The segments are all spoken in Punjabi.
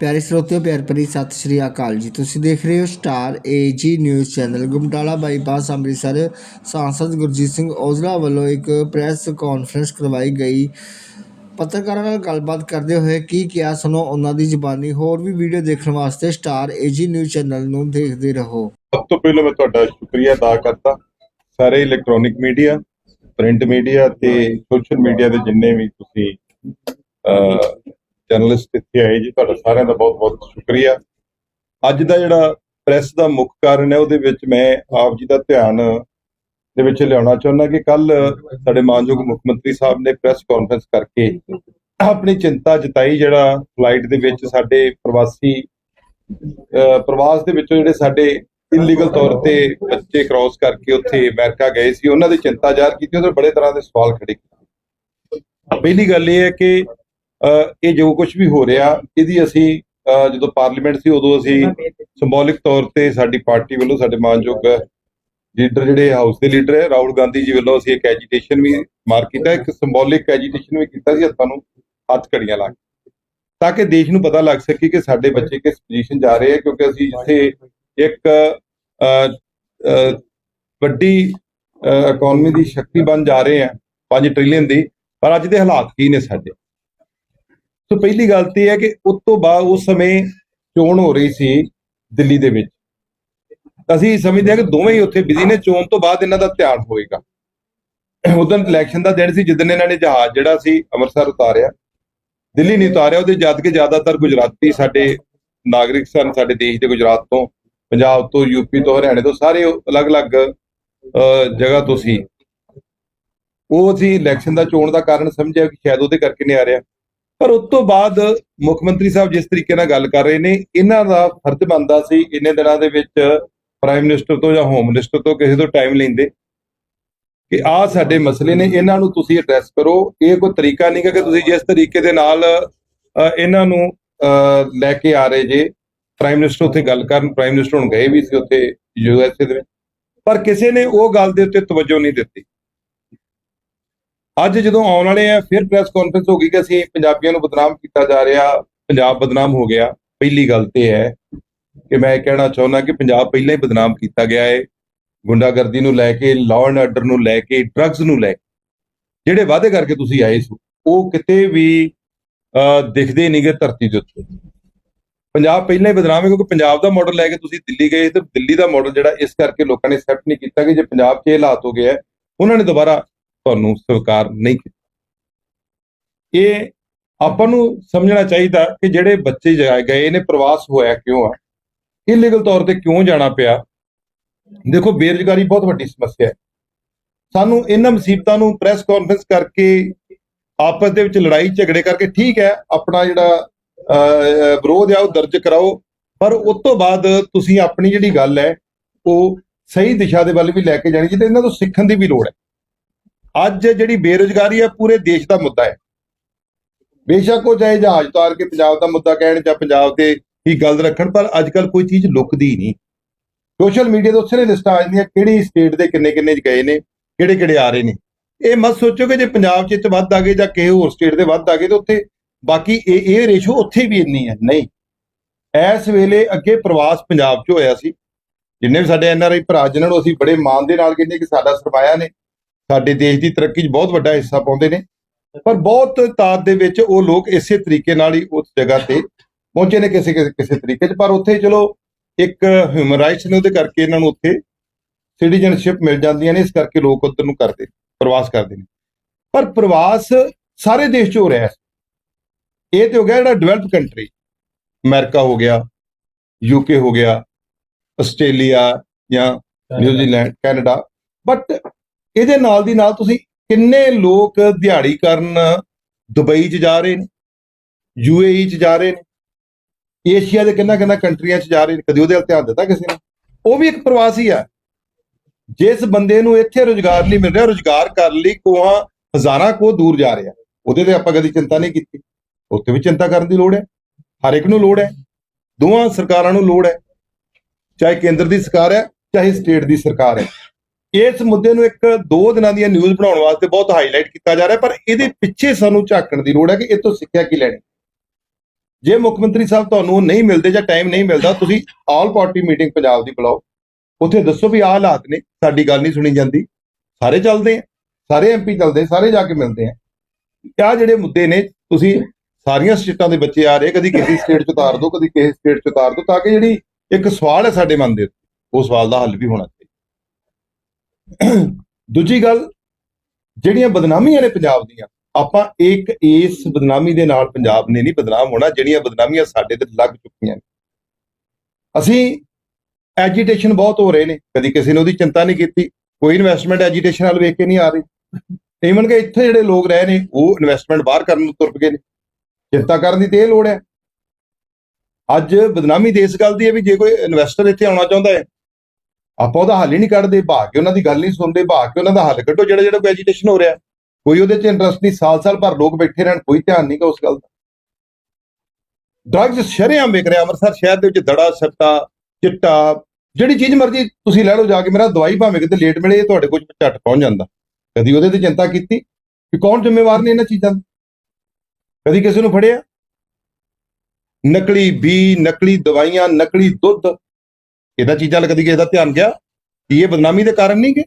ਪਿਆਰੇ ਸਰੋਤਿਓ, ਪਿਆਰ ਭਰੀ ਸਤਿ ਸ਼੍ਰੀ ਅਕਾਲ ਜੀ। ਤੁਸੀਂ ਦੇਖ ਰਹੇ ਹੋ Star AG News channel. Gumtala bypass Amritsar ਸਾਂਸਦ ਗੁਰਜੀਤ ਸਿੰਘ ਔਜਲਾ ਵੱਲੋਂ ਇੱਕ ਪ੍ਰੈਸ ਕਾਨਫਰੰਸ ਕਰਵਾਈ ਗਈ। ਪੱਤਰਕਾਰਾਂ ਨਾਲ ਗੱਲਬਾਤ ਕਰਦੇ ਹੋਏ ਕੀ ਕਿਹਾ, ਸੁਣੋ ਉਹਨਾਂ ਦੀ ਜ਼ੁਬਾਨੀ। ਹੋਰ ਵੀ ਵੀਡੀਓ ਦੇਖਣ ਵਾਸਤੇ ਸਟਾਰ ਏਜੀ ਨਿਊਜ਼ ਚੈਨਲ ਨੂੰ ਦੇਖਦੇ ਰਹੋ। ਸਭ ਤੋਂ ਪਹਿਲਾਂ ਮੈਂ ਤੁਹਾਡਾ ਸ਼ੁਕਰੀਆ ਅਦਾ ਕਰਦਾ। ਸਾਰੇ ਇਲੈਕਟ੍ਰੋਨਿਕ ਮੀਡੀਆ, ਪ੍ਰਿੰਟ ਮੀਡੀਆ ਤੇ ਸੋਸ਼ਲ ਮੀਡੀਆ ਦੇ ਜਿੰਨੇ ਵੀ ਤੁਸੀਂ ਜਰਨਲਿਸਟ ਇੱਥੇ ਆਏ ਜੀ, ਤੁਹਾਡਾ ਸਾਰਿਆਂ ਦਾ ਬਹੁਤ-ਬਹੁਤ ਸ਼ੁਕਰੀਆ। ਅੱਜ ਦਾ ਜਿਹੜਾ ਪ੍ਰੈਸ ਦਾ ਮੁੱਖ ਕਾਰਨ ਹੈ, ਉਹਦੇ ਵਿੱਚ ਮੈਂ ਆਪ ਜੀ ਦਾ ਧਿਆਨ ਦੇ ਵਿੱਚ ਲਿਆਉਣਾ ਚਾਹੁੰਦਾ ਕਿ ਕੱਲ ਸਾਡੇ ਮਾਨਯੋਗ ਮੁੱਖ ਮੰਤਰੀ ਸਾਹਿਬ ਨੇ ਪ੍ਰੈਸ ਕਾਨਫਰੰਸ ਕਰਕੇ ਆਪਣੀ ਚਿੰਤਾ ਜਤਾਈ, ਜਿਹੜਾ ਫਲਾਈਟ ਦੇ ਵਿੱਚ ਸਾਡੇ ਪ੍ਰਵਾਸੀ ਪ੍ਰਵਾਸ ਦੇ ਵਿੱਚੋਂ ਜਿਹੜੇ ਸਾਡੇ ਇਲੀਗਲ ਤੌਰ ਤੇ ਬੱਚੇ ਕ੍ਰਾਸ ਕਰਕੇ ਉੱਥੇ ਅਮਰੀਕਾ ਗਏ ਸੀ, ਉਹਨਾਂ ਦੀ ਚਿੰਤਾ ਜ਼ਾਹਰ ਕੀਤੀ, ਉਹਦੇ ਬੜੇ ਤਰ੍ਹਾਂ ਦੇ ਸਵਾਲ ਖੜੇ ਕੀਤੇ। ਪਹਿਲੀ ਗੱਲ ਇਹ ਹੈ ਕਿ ਇਹ ਜੋ ਕੁਝ ਵੀ ਹੋ ਰਿਹਾ ਇਹਦੀ ਅਸੀਂ ਜਦੋਂ ਪਾਰਲੀਮੈਂਟ ਸੀ ਉਦੋਂ ਅਸੀਂ ਸਿੰਬੋਲਿਕ ਤੌਰ ਤੇ ਸਾਡੀ ਪਾਰਟੀ ਵੱਲੋਂ ਸਾਡੇ ਮਾਨਯੋਗ ਲੀਡਰ ਜਿਹੜੇ ਹਾਊਸ ਦੇ ਲੀਡਰ ਹੈ ਰਾਹੁਲ ਗਾਂਧੀ ਜੀ ਵੱਲੋਂ ਅਸੀਂ ਇੱਕ ਐਜੀਟੇਸ਼ਨ ਵੀ ਮਾਰ ਕੀਤਾ ਇੱਕ ਸਿੰਬੋਲਿਕ ਐਜੀਟੇਸ਼ਨ ਵੀ ਕੀਤਾ ਸੀ ਹੱਥਾਂ ਨੂੰ ਹੱਥ ਕੜੀਆਂ ਲਾ ਕੇ। ਤਾਂ ਕਿ ਦੇਸ਼ ਨੂੰ ਪਤਾ ਲੱਗ ਸਕੇ ਕਿ ਸਾਡੇ ਬੱਚੇ ਕਿਸ ਪੋਜੀਸ਼ਨ ਜਾ ਰਹੇ ਹੈ ਕਿਉਂਕਿ ਅਸੀਂ ਜਿੱਥੇ ਇੱਕ ਵੱਡੀ ਇਕਨੋਮੀ ਦੀ ਸ਼ਕਤੀ ਬਣ ਜਾ ਰਹੇ ਹਾਂ 5 ਟ੍ਰਿਲੀਅਨ ਦੀ ਪਰ ਅੱਜ ਦੇ ਹਾਲਾਤ ਕੀ ਨੇ ਸਾਡੇ? ਸੋ ਪਹਿਲੀ ਗੱਲ ਤੇ ਇਹ ਹੈ ਕਿ ਉਸ ਤੋਂ ਬਾਅਦ ਉਸ ਸਮੇਂ ਚੋਣ ਹੋ ਰਹੀ ਸੀ ਦਿੱਲੀ ਦੇ ਵਿੱਚ। ਅਸੀਂ ਸਮਝਦੇ ਹਾਂ ਕਿ ਦੋਵੇਂ ਹੀ ਉੱਥੇ ਬਿਜ਼ੀ ਨੇ ਚੋਣ ਤੋਂ ਬਾਅਦ ਇਹਨਾਂ ਦਾ ਧਿਆਨ ਹੋਏਗਾ ਉਦੋਂ ਇਲੈਕਸ਼ਨ ਦਾ ਦਿਨ ਸੀ ਜਿੱਦਣ ਇਹਨਾਂ ਨੇ ਜਹਾਜ਼ ਜਿਹੜਾ ਸੀ ਅੰਮ੍ਰਿਤਸਰ ਉਤਾਰਿਆ। ਦਿੱਲੀ ਨਹੀਂ ਉਤਾਰਿਆ ਉਹਦੇ ਜਦ ਕਿ ਜ਼ਿਆਦਾਤਰ ਗੁਜਰਾਤੀ ਸਾਡੇ ਨਾਗਰਿਕ ਸਨ ਸਾਡੇ ਦੇਸ਼ ਦੇ ਗੁਜਰਾਤ ਤੋਂ ਪੰਜਾਬ ਤੋਂ ਯੂਪੀ ਤੋਂ ਹਰਿਆਣੇ ਤੋਂ ਸਾਰੇ ਅਲੱਗ-ਅਲੱਗ ਅਹ, ਜਗ੍ਹਾ ਤੋਂ ਸੀ। ਉਹ ਅਸੀਂ ਇਲੈਕਸ਼ਨ ਦਾ ਚੋਣ ਦਾ ਕਾਰਨ ਸਮਝਿਆ ਕਿ ਸ਼ਾਇਦ ਉਹਦੇ ਕਰਕੇ ਨਹੀਂ ਆ ਰਿਹਾ। ਪਰ ਉਸ ਤੋਂ ਬਾਅਦ ਮੁੱਖ ਮੰਤਰੀ ਸਾਹਿਬ ਜਿਸ ਤਰੀਕੇ ਨਾਲ ਗੱਲ ਕਰ ਰਹੇ ਨੇ, ਇਹਨਾਂ ਦਾ ਫਰਜ਼ ਬਣਦਾ ਸੀ ਇੰਨੇ ਦਿਨਾਂ ਦੇ ਵਿੱਚ ਪ੍ਰਾਈਮ ਮਿਨਿਸਟਰ ਤੋਂ ਜਾਂ ਹੋਮ ਮਿਨਿਸਟਰ ਤੋਂ ਕਿਸੇ ਤੋਂ ਟਾਈਮ ਲੈਂਦੇ ਕਿ ਆਹ ਸਾਡੇ ਮਸਲੇ ਨੇ, ਇਹਨਾਂ ਨੂੰ ਤੁਸੀਂ ਐਡਰੈਸ ਕਰੋ। ਇਹ ਕੋਈ ਤਰੀਕਾ ਨਹੀਂ ਗਾ ਕਿ ਤੁਸੀਂ ਜਿਸ ਤਰੀਕੇ ਦੇ ਨਾਲ ਇਹਨਾਂ ਨੂੰ ਲੈ ਕੇ ਆ ਰਹੇ ਜੇ ਪ੍ਰਾਈਮ ਮਿਨਿਸਟਰ ਉੱਥੇ ਗੱਲ ਕਰਨ ਪ੍ਰਾਈਮ ਮਿਨਿਸਟਰ ਹੁਣ ਗਏ ਵੀ ਸੀ ਉੱਥੇ ਯੂਐਸਏ ਦੇ ਵਿੱਚ। ਪਰ ਕਿਸੇ ਨੇ ਉਹ ਗੱਲ ਦੇ ਉੱਤੇ ਤਵੱਜੋ ਨਹੀਂ ਦਿੱਤੀ। ਅੱਜ ਜਦੋਂ ਆਉਣ ਵਾਲੇ ਆ ਫਿਰ ਪ੍ਰੈਸ ਕਾਨਫਰੰਸ ਹੋ ਗਈ ਕਿ ਅਸੀਂ ਪੰਜਾਬੀਆਂ ਨੂੰ ਬਦਨਾਮ ਕੀਤਾ ਜਾ ਰਿਹਾ। ਪੰਜਾਬ ਬਦਨਾਮ ਹੋ ਗਿਆ। ਪਹਿਲੀ ਗੱਲ ਤੇ ਹੈ ਕਿ ਮੈਂ ਇਹ ਕਹਿਣਾ ਚਾਹੁੰਦਾ ਕਿ ਪੰਜਾਬ ਪਹਿਲਾਂ ਹੀ ਬਦਨਾਮ ਕੀਤਾ ਗਿਆ ਹੈ ਗੁੰਡਾਗਰਦੀ ਨੂੰ ਲੈ ਕੇ ਲਾਅ ਐਂਡ ਆਰਡਰ ਨੂੰ ਲੈ ਕੇ ਡਰੱਗਸ ਨੂੰ ਲੈ ਕੇ। ਜਿਹੜੇ ਵਾਅਦੇ ਕਰਕੇ ਤੁਸੀਂ ਆਏ ਸੀ ਉਹ ਕਿਤੇ ਵੀ ਅਹ, ਦਿਖਦੇ ਨਹੀਂਗੇ ਧਰਤੀ ਦੇ ਉੱਤੇ। ਪੰਜਾਬ ਪਹਿਲਾਂ ਹੀ ਬਦਨਾਮ ਹੈ ਕਿਉਂਕਿ ਪੰਜਾਬ ਦਾ ਮਾਡਲ ਲੈ ਕੇ ਤੁਸੀਂ ਦਿੱਲੀ ਗਏ ਤੇ ਦਿੱਲੀ ਦਾ ਮਾਡਲ ਜਿਹੜਾ ਇਸ ਕਰਕੇ ਲੋਕਾਂ ਨੇ ਐਕਸੈਪਟ ਨਹੀਂ ਕੀਤਾ ਕਿ ਜੇ ਪੰਜਾਬ 'ਚ ਇਹ ਹਾਲਾਤ ਹੋ ਗਏ ਹੈ, ਉਹਨਾਂ ਨੇ ਦੁਬਾਰਾ ਤੁਹਾਨੂੰ ਸਵੀਕਾਰ ਨਹੀਂ ਕੀਤਾ। ਇਹ ਆਪਾਂ ਨੂੰ ਸਮਝਣਾ ਚਾਹੀਦਾ ਕਿ ਜਿਹੜੇ ਬੱਚੇ ਜਾਏ ਗਏ ਨੇ, ਪ੍ਰਵਾਸ ਹੋਇਆ ਕਿਉਂ ਆ? ਇਲੀਗਲ ਤੌਰ ਤੇ ਕਿਉਂ ਜਾਣਾ ਪਿਆ? ਦੇਖੋ, ਬੇਰੁਜ਼ਗਾਰੀ ਬਹੁਤ ਵੱਡੀ ਸਮੱਸਿਆ ਹੈ। ਸਾਨੂੰ ਇਹਨਾਂ ਮੁਸੀਬਤਾਂ ਨੂੰ ਪ੍ਰੈਸ ਕਾਨਫਰੰਸ ਕਰਕੇ ਆਪਸ ਦੇ ਵਿੱਚ ਲੜਾਈ, ਝਗੜੇ ਕਰਕੇ ਠੀਕ ਹੈ, ਆਪਣਾ ਜਿਹੜਾ ਵਿਰੋਧ ਆ ਉਹ ਦਰਜ ਕਰਾਓ। ਪਰ ਉਸ ਤੋਂ ਬਾਅਦ ਤੁਸੀਂ ਆਪਣੀ ਜਿਹੜੀ ਗੱਲ ਹੈ, ਉਹ ਸਹੀ ਦਿਸ਼ਾ ਦੇ ਵੱਲ ਵੀ ਲੈ ਕੇ ਜਾਣੀ ਚਾਹੀਦੀ ਇਹਨਾਂ ਤੋਂ ਸਿੱਖਣ ਦੀ ਵੀ ਲੋੜ ਹੈ। ਅੱਜ ਜਿਹੜੀ ਬੇਰੁਜ਼ਗਾਰੀ ਹੈ, ਪੂਰੇ ਦੇਸ਼ ਦਾ ਮੁੱਦਾ ਹੈ। ਬੇਸ਼ੱਕ ਉਹ ਚਾਹੇ ਜਹਾਜ਼ ਉਤਾਰ ਕੇ ਪੰਜਾਬ ਦਾ ਮੁੱਦਾ ਕਹਿਣ ਜਾਂ ਪੰਜਾਬ ਤੇ ਹੀ ਗੱਲ ਰੱਖਣ, ਪਰ ਅੱਜ ਕੱਲ ਕੋਈ ਚੀਜ਼ ਲੁਕਦੀ ਨਹੀਂ। ਸੋਸ਼ਲ ਮੀਡੀਆ ਤੇ ਉਸੇ ਲਿਸਟਾਂ ਆ ਜਾਂਦੀਆਂ, ਕਿਹੜੀ ਸਟੇਟ ਦੇ ਕਿੰਨੇ ਕਿੰਨੇ ਗਏ ਨੇ ਕਿਹੜੇ ਕਿਹੜੇ ਆ ਰਹੇ ਨੇ। ਇਹ ਮਤ ਸੋਚੋ ਕਿ ਜੇ ਪੰਜਾਬ ਚ ਇਹ ਵੱਧ ਆ ਗਏ ਜਾਂ ਕਿਸੇ ਹੋਰ ਸਟੇਟ ਦੇ ਵੱਧ ਆ ਗਏ, ਤਾਂ ਉੱਥੇ ਬਾਕੀ ਇਹ ਇਹ ਰੇਸ਼ੋ ਉੱਥੇ ਵੀ ਇੰਨੀ ਹੈ। ਨਹੀਂ। ਇਸ ਵੇਲੇ ਅੱਗੇ ਪ੍ਰਵਾਸ ਪੰਜਾਬ 'ਚ ਹੋਇਆ ਸੀ। ਜਿੰਨੇ ਵੀ ਸਾਡੇ ਐਨਆਰਆਈ ਭਰਾ, ਜਿਨ੍ਹਾਂ ਨੂੰ ਅਸੀਂ ਬੜੇ ਮਾਣ ਦੇ ਨਾਲ ਕਹਿੰਦੇ ਕਿ ਸਾਡਾ ਸਰਮਾਇਆ ਨੇ ਸਾਡੇ ਦੇਸ਼ ਦੀ ਤਰੱਕੀ 'ਚ ਬਹੁਤ ਵੱਡਾ ਹਿੱਸਾ ਪਾਉਂਦੇ ਨੇ। ਪਰ ਬਹੁਤ ਤਾਦ ਦੇ ਵਿੱਚ ਉਹ ਲੋਕ ਇਸੇ ਤਰੀਕੇ ਨਾਲ ਹੀ ਉਸ ਜਗ੍ਹਾ ਤੇ ਪਹੁੰਚੇ ਨੇ ਕਿਸੇ ਕਿਸੇ ਕਿਸੇ ਤਰੀਕੇ 'ਚ। ਪਰ ਉੱਥੇ ਚਲੋ ਇੱਕ ਹਿਊਮਨ ਰਾਈਟਸ ਨੇ ਉਹਦੇ ਕਰਕੇ ਇਹਨਾਂ ਨੂੰ ਉੱਥੇ ਸਿਟੀਜ਼ਨਸ਼ਿਪ ਮਿਲ ਜਾਂਦੀਆਂ ਨੇ ਇਸ ਕਰਕੇ ਲੋਕ ਉੱਧਰ ਨੂੰ ਕਰਦੇ ਪ੍ਰਵਾਸ ਕਰਦੇ ਨੇ। ਪਰ ਪ੍ਰਵਾਸ ਸਾਰੇ ਦੇਸ਼ 'ਚ ਹੋ ਰਿਹਾ ਹੈ। ਇਹ ਤੇ ਹੋ ਗਿਆ ਜਿਹੜਾ ਡਿਵੈਲਪ ਕੰਟਰੀ ਅਮਰੀਕਾ ਹੋ ਗਿਆ ਯੂਕੇ ਹੋ ਗਿਆ ਆਸਟ੍ਰੇਲੀਆ ਜਾਂ ਨਿਊਜ਼ੀਲੈਂਡ ਕੈਨੇਡਾ। ਬਟ ਇਹਦੇ ਨਾਲ ਦੀ ਨਾਲ ਤੁਸੀਂ ਕਿੰਨੇ ਲੋਕ ਦਿਹਾੜੀ ਕਰਨ ਦੁਬਈ 'ਚ ਜਾ ਰਹੇ ਨੇ ਯੂਏਈ 'ਚ ਜਾ ਰਹੇ ਨੇ, ਏਸ਼ੀਆ ਦੇ ਕਿੰਨਾ ਕਿੰਨਾ ਕੰਟਰੀਆਂ 'ਚ ਜਾ ਰਹੇ ਨੇ, ਕਦੀ ਉਹਦੇ ਵੱਲ ਧਿਆਨ ਦਿੱਤਾ ਕਿਸੇ ਨੇ? ਉਹ ਵੀ ਇੱਕ ਪ੍ਰਵਾਸੀ ਆ। ਜਿਸ ਬੰਦੇ ਨੂੰ ਇੱਥੇ ਰੋਜ਼ਗਾਰ ਨਹੀਂ ਮਿਲ ਰਿਹਾ, ਰੋਜ਼ਗਾਰ ਕਰਨ ਲਈ ਕੋਹਾਂ, ਹਜ਼ਾਰਾਂ ਕੋ ਦੂਰ ਜਾ ਰਿਹਾ। ਉਹਦੇ ਤੇ ਆਪਾਂ ਕਦੀ ਚਿੰਤਾ ਨਹੀਂ ਕੀਤੀ। ਉੱਥੇ ਵੀ ਚਿੰਤਾ ਕਰਨ ਦੀ ਲੋੜ ਹੈ। ਹਰ ਇੱਕ ਨੂੰ ਲੋੜ ਹੈ। ਦੋਵਾਂ ਸਰਕਾਰਾਂ ਨੂੰ ਲੋੜ ਹੈ। ਚਾਹੇ ਕੇਂਦਰ ਦੀ ਸਰਕਾਰ ਹੈ, ਚਾਹੇ ਸਟੇਟ ਦੀ ਸਰਕਾਰ ਹੈ। ਇਸ ਮੁੱਦੇ ਨੂੰ ਇੱਕ ਦੋ ਦਿਨਾਂ ਦੀਆਂ ਨਿਊਜ਼ ਬਣਾਉਣ ਵਾਸਤੇ ਬਹੁਤ ਹਾਈਲਾਈਟ ਕੀਤਾ ਜਾ ਰਿਹਾ, ਪਰ ਇਹਦੇ ਪਿੱਛੇ ਸਾਨੂੰ ਝਾਕਣ ਦੀ ਲੋੜ ਹੈ ਕਿ ਇਹ ਤੋਂ ਸਿੱਖਿਆ ਕੀ ਲੈਣੀ। ਜੇ ਮੁੱਖ ਮੰਤਰੀ ਸਾਹਿਬ ਤੁਹਾਨੂੰ ਨਹੀਂ ਮਿਲਦੇ ਜਾਂ ਟਾਈਮ ਨਹੀਂ ਮਿਲਦਾ, ਤੁਸੀਂ ਆਲ ਪਾਰਟੀ ਮੀਟਿੰਗ ਪੰਜਾਬ ਦੀ ਬੁਲਾਓ। ਉੱਥੇ ਦੱਸੋ ਵੀ ਆਹ ਹਾਲਾਤ ਨੇ, ਸਾਡੀ ਗੱਲ ਨਹੀਂ ਸੁਣੀ ਜਾਂਦੀ। ਸਾਰੇ ਚੱਲਦੇ ਆ, ਸਾਰੇ ਐਮਪੀ ਚੱਲਦੇ ਸਾਰੇ ਜਾ ਕੇ ਮਿਲਦੇ ਆ। ਆਹ ਜਿਹੜੇ ਮੁੱਦੇ ਨੇ, ਤੁਸੀਂ ਸਾਰੀਆਂ ਸਟੇਟਾਂ ਦੇ ਬੱਚੇ ਆ ਰਹੇ, ਕਦੀ ਕਿਸੇ ਸਟੇਟ ਚ ਉਤਾਰ ਦਿਓ, ਕਦੀ ਕਿਸੇ ਸਟੇਟ ਚ ਉਤਾਰ ਦਿਓ, ਤਾਂ ਕਿ ਜਿਹੜੀ ਇੱਕ ਸਵਾਲ ਹੈ ਸਾਡੇ ਮਨ ਦੇ ਉੱਤੇ, ਉਹ ਸਵਾਲ ਦਾ ਹੱਲ ਵੀ ਹੋਣਾ ਚਾਹੀਦਾ। ਦੂਜੀ ਗੱਲ, ਜਿਹੜੀਆਂ ਬਦਨਾਮੀਆਂ ਨੇ ਪੰਜਾਬ ਦੀਆਂ, ਆਪਾਂ ਇੱਕ ਇਸ ਬਦਨਾਮੀ ਦੇ ਨਾਲ ਪੰਜਾਬ ਨੇ ਨਹੀਂ ਬਦਨਾਮ ਹੋਣਾ, ਜਿਹੜੀਆਂ ਬਦਨਾਮੀਆਂ ਸਾਡੇ ਤੇ ਲੱਗ ਚੁੱਕੀਆਂ ਨੇ। ਅਸੀਂ ਐਜੀਟੇਸ਼ਨ ਬਹੁਤ ਹੋ ਰਹੇ ਨੇ, ਕਦੀ ਕਿਸੇ ਨੇ ਉਹਦੀ ਚਿੰਤਾ ਨਹੀਂ ਕੀਤੀ, ਕੋਈ ਇਨਵੈਸਟਮੈਂਟ ਐਜੀਟੇਸ਼ਨ ਨਾਲ ਵੇਖ ਕੇ ਨਹੀਂ ਆ ਰਹੀ। ਈਵਨ ਕਿ ਇੱਥੇ ਜਿਹੜੇ ਲੋਕ ਰਹੇ ਨੇ, ਉਹ ਇਨਵੈਸਟਮੈਂਟ ਬਾਹਰ ਕਰਨ ਨੂੰ ਤੁਰ ਗਏ ਨੇ, ਚਿੰਤਾ ਕਰਨ ਦੀ ਤੇ ਇਹ ਲੋੜ ਹੈ। ਅੱਜ ਬਦਨਾਮੀ ਤੇ ਇਸ ਗੱਲ ਦੀ ਹੈ ਵੀ ਜੇ ਕੋਈ ਇਨਵੈਸਟਰ ਇੱਥੇ ਆਉਣਾ ਚਾਹੁੰਦਾ ਹੈ ਆਪਾਂ ਉਹਦਾ ਹੱਲ ਹੀ ਨਹੀਂ ਕੱਢਦੇ ਭਾਗ ਕੇ ਉਹਨਾਂ ਦੀ ਗੱਲ ਨਹੀਂ ਸੁਣਦੇ ਭਾਗ ਕੇ ਉਹਨਾਂ ਦਾ ਹੱਲ ਕੱਢੋ, ਜਿਹੜਾ ਜਿਹੜਾ ਕੋਈ ਐਜੀਟੇਸ਼ਨ ਹੋ ਰਿਹਾ। ਕੋਈ ਉਹਦੇ 'ਚ ਇੰਟਰਸਟ ਨਹੀਂ ਸਾਲ-ਸਾਲ ਭਰ ਲੋਕ ਬੈਠੇ ਰਹਿਣ, ਕੋਈ ਧਿਆਨ ਨਹੀਂ ਗਾ ਉਸ ਗੱਲ ਦਾ। ਡਰੱਗਸ ਸ਼ਰੇਆਮ ਵਿਕ ਰਿਹਾ, ਅੰਮ੍ਰਿਤਸਰ ਸ਼ਹਿਰ ਦੇ ਵਿੱਚ ਦੜਾ, ਸੱਟਾ, ਚਿੱਟਾ, ਜਿਹੜੀ ਚੀਜ਼ ਮਰਜ਼ੀ ਤੁਸੀਂ ਲੈ ਲਓ ਜਾ ਕੇ, ਮੇਰਾ ਦਵਾਈ ਭਾਵੇਂ ਕਿਤੇ ਲੇਟ ਮਿਲੇ ਤੁਹਾਡੇ ਕੋਲ ਝੱਟ ਪਹੁੰਚ ਜਾਂਦਾ। ਕਦੀ ਉਹਦੇ ਤੇ ਚਿੰਤਾ ਕੀਤੀ ਕਿ ਕੌਣ ਜ਼ਿੰਮੇਵਾਰ ਨੇ ਇਹਨਾਂ ਚੀਜ਼ਾਂ ਦੇ? ਕਦੀ ਕਿਸੇ ਨੂੰ ਫੜਿਆ? ਨਕਲੀ ਬੀ, ਨਕਲੀ ਦਵਾਈਆਂ, ਨਕਲੀ ਦੁੱਧ ਇਹਦਾ ਚੀਜ਼ਾਂ ਲੱਗਦੀ ਕਦੀ ਕਿਸੇ ਦਾ ਧਿਆਨ ਗਿਆ, ਕਿ ਇਹ ਬਦਨਾਮੀ ਦੇ ਕਾਰਨ ਨਹੀਂ ਕਿ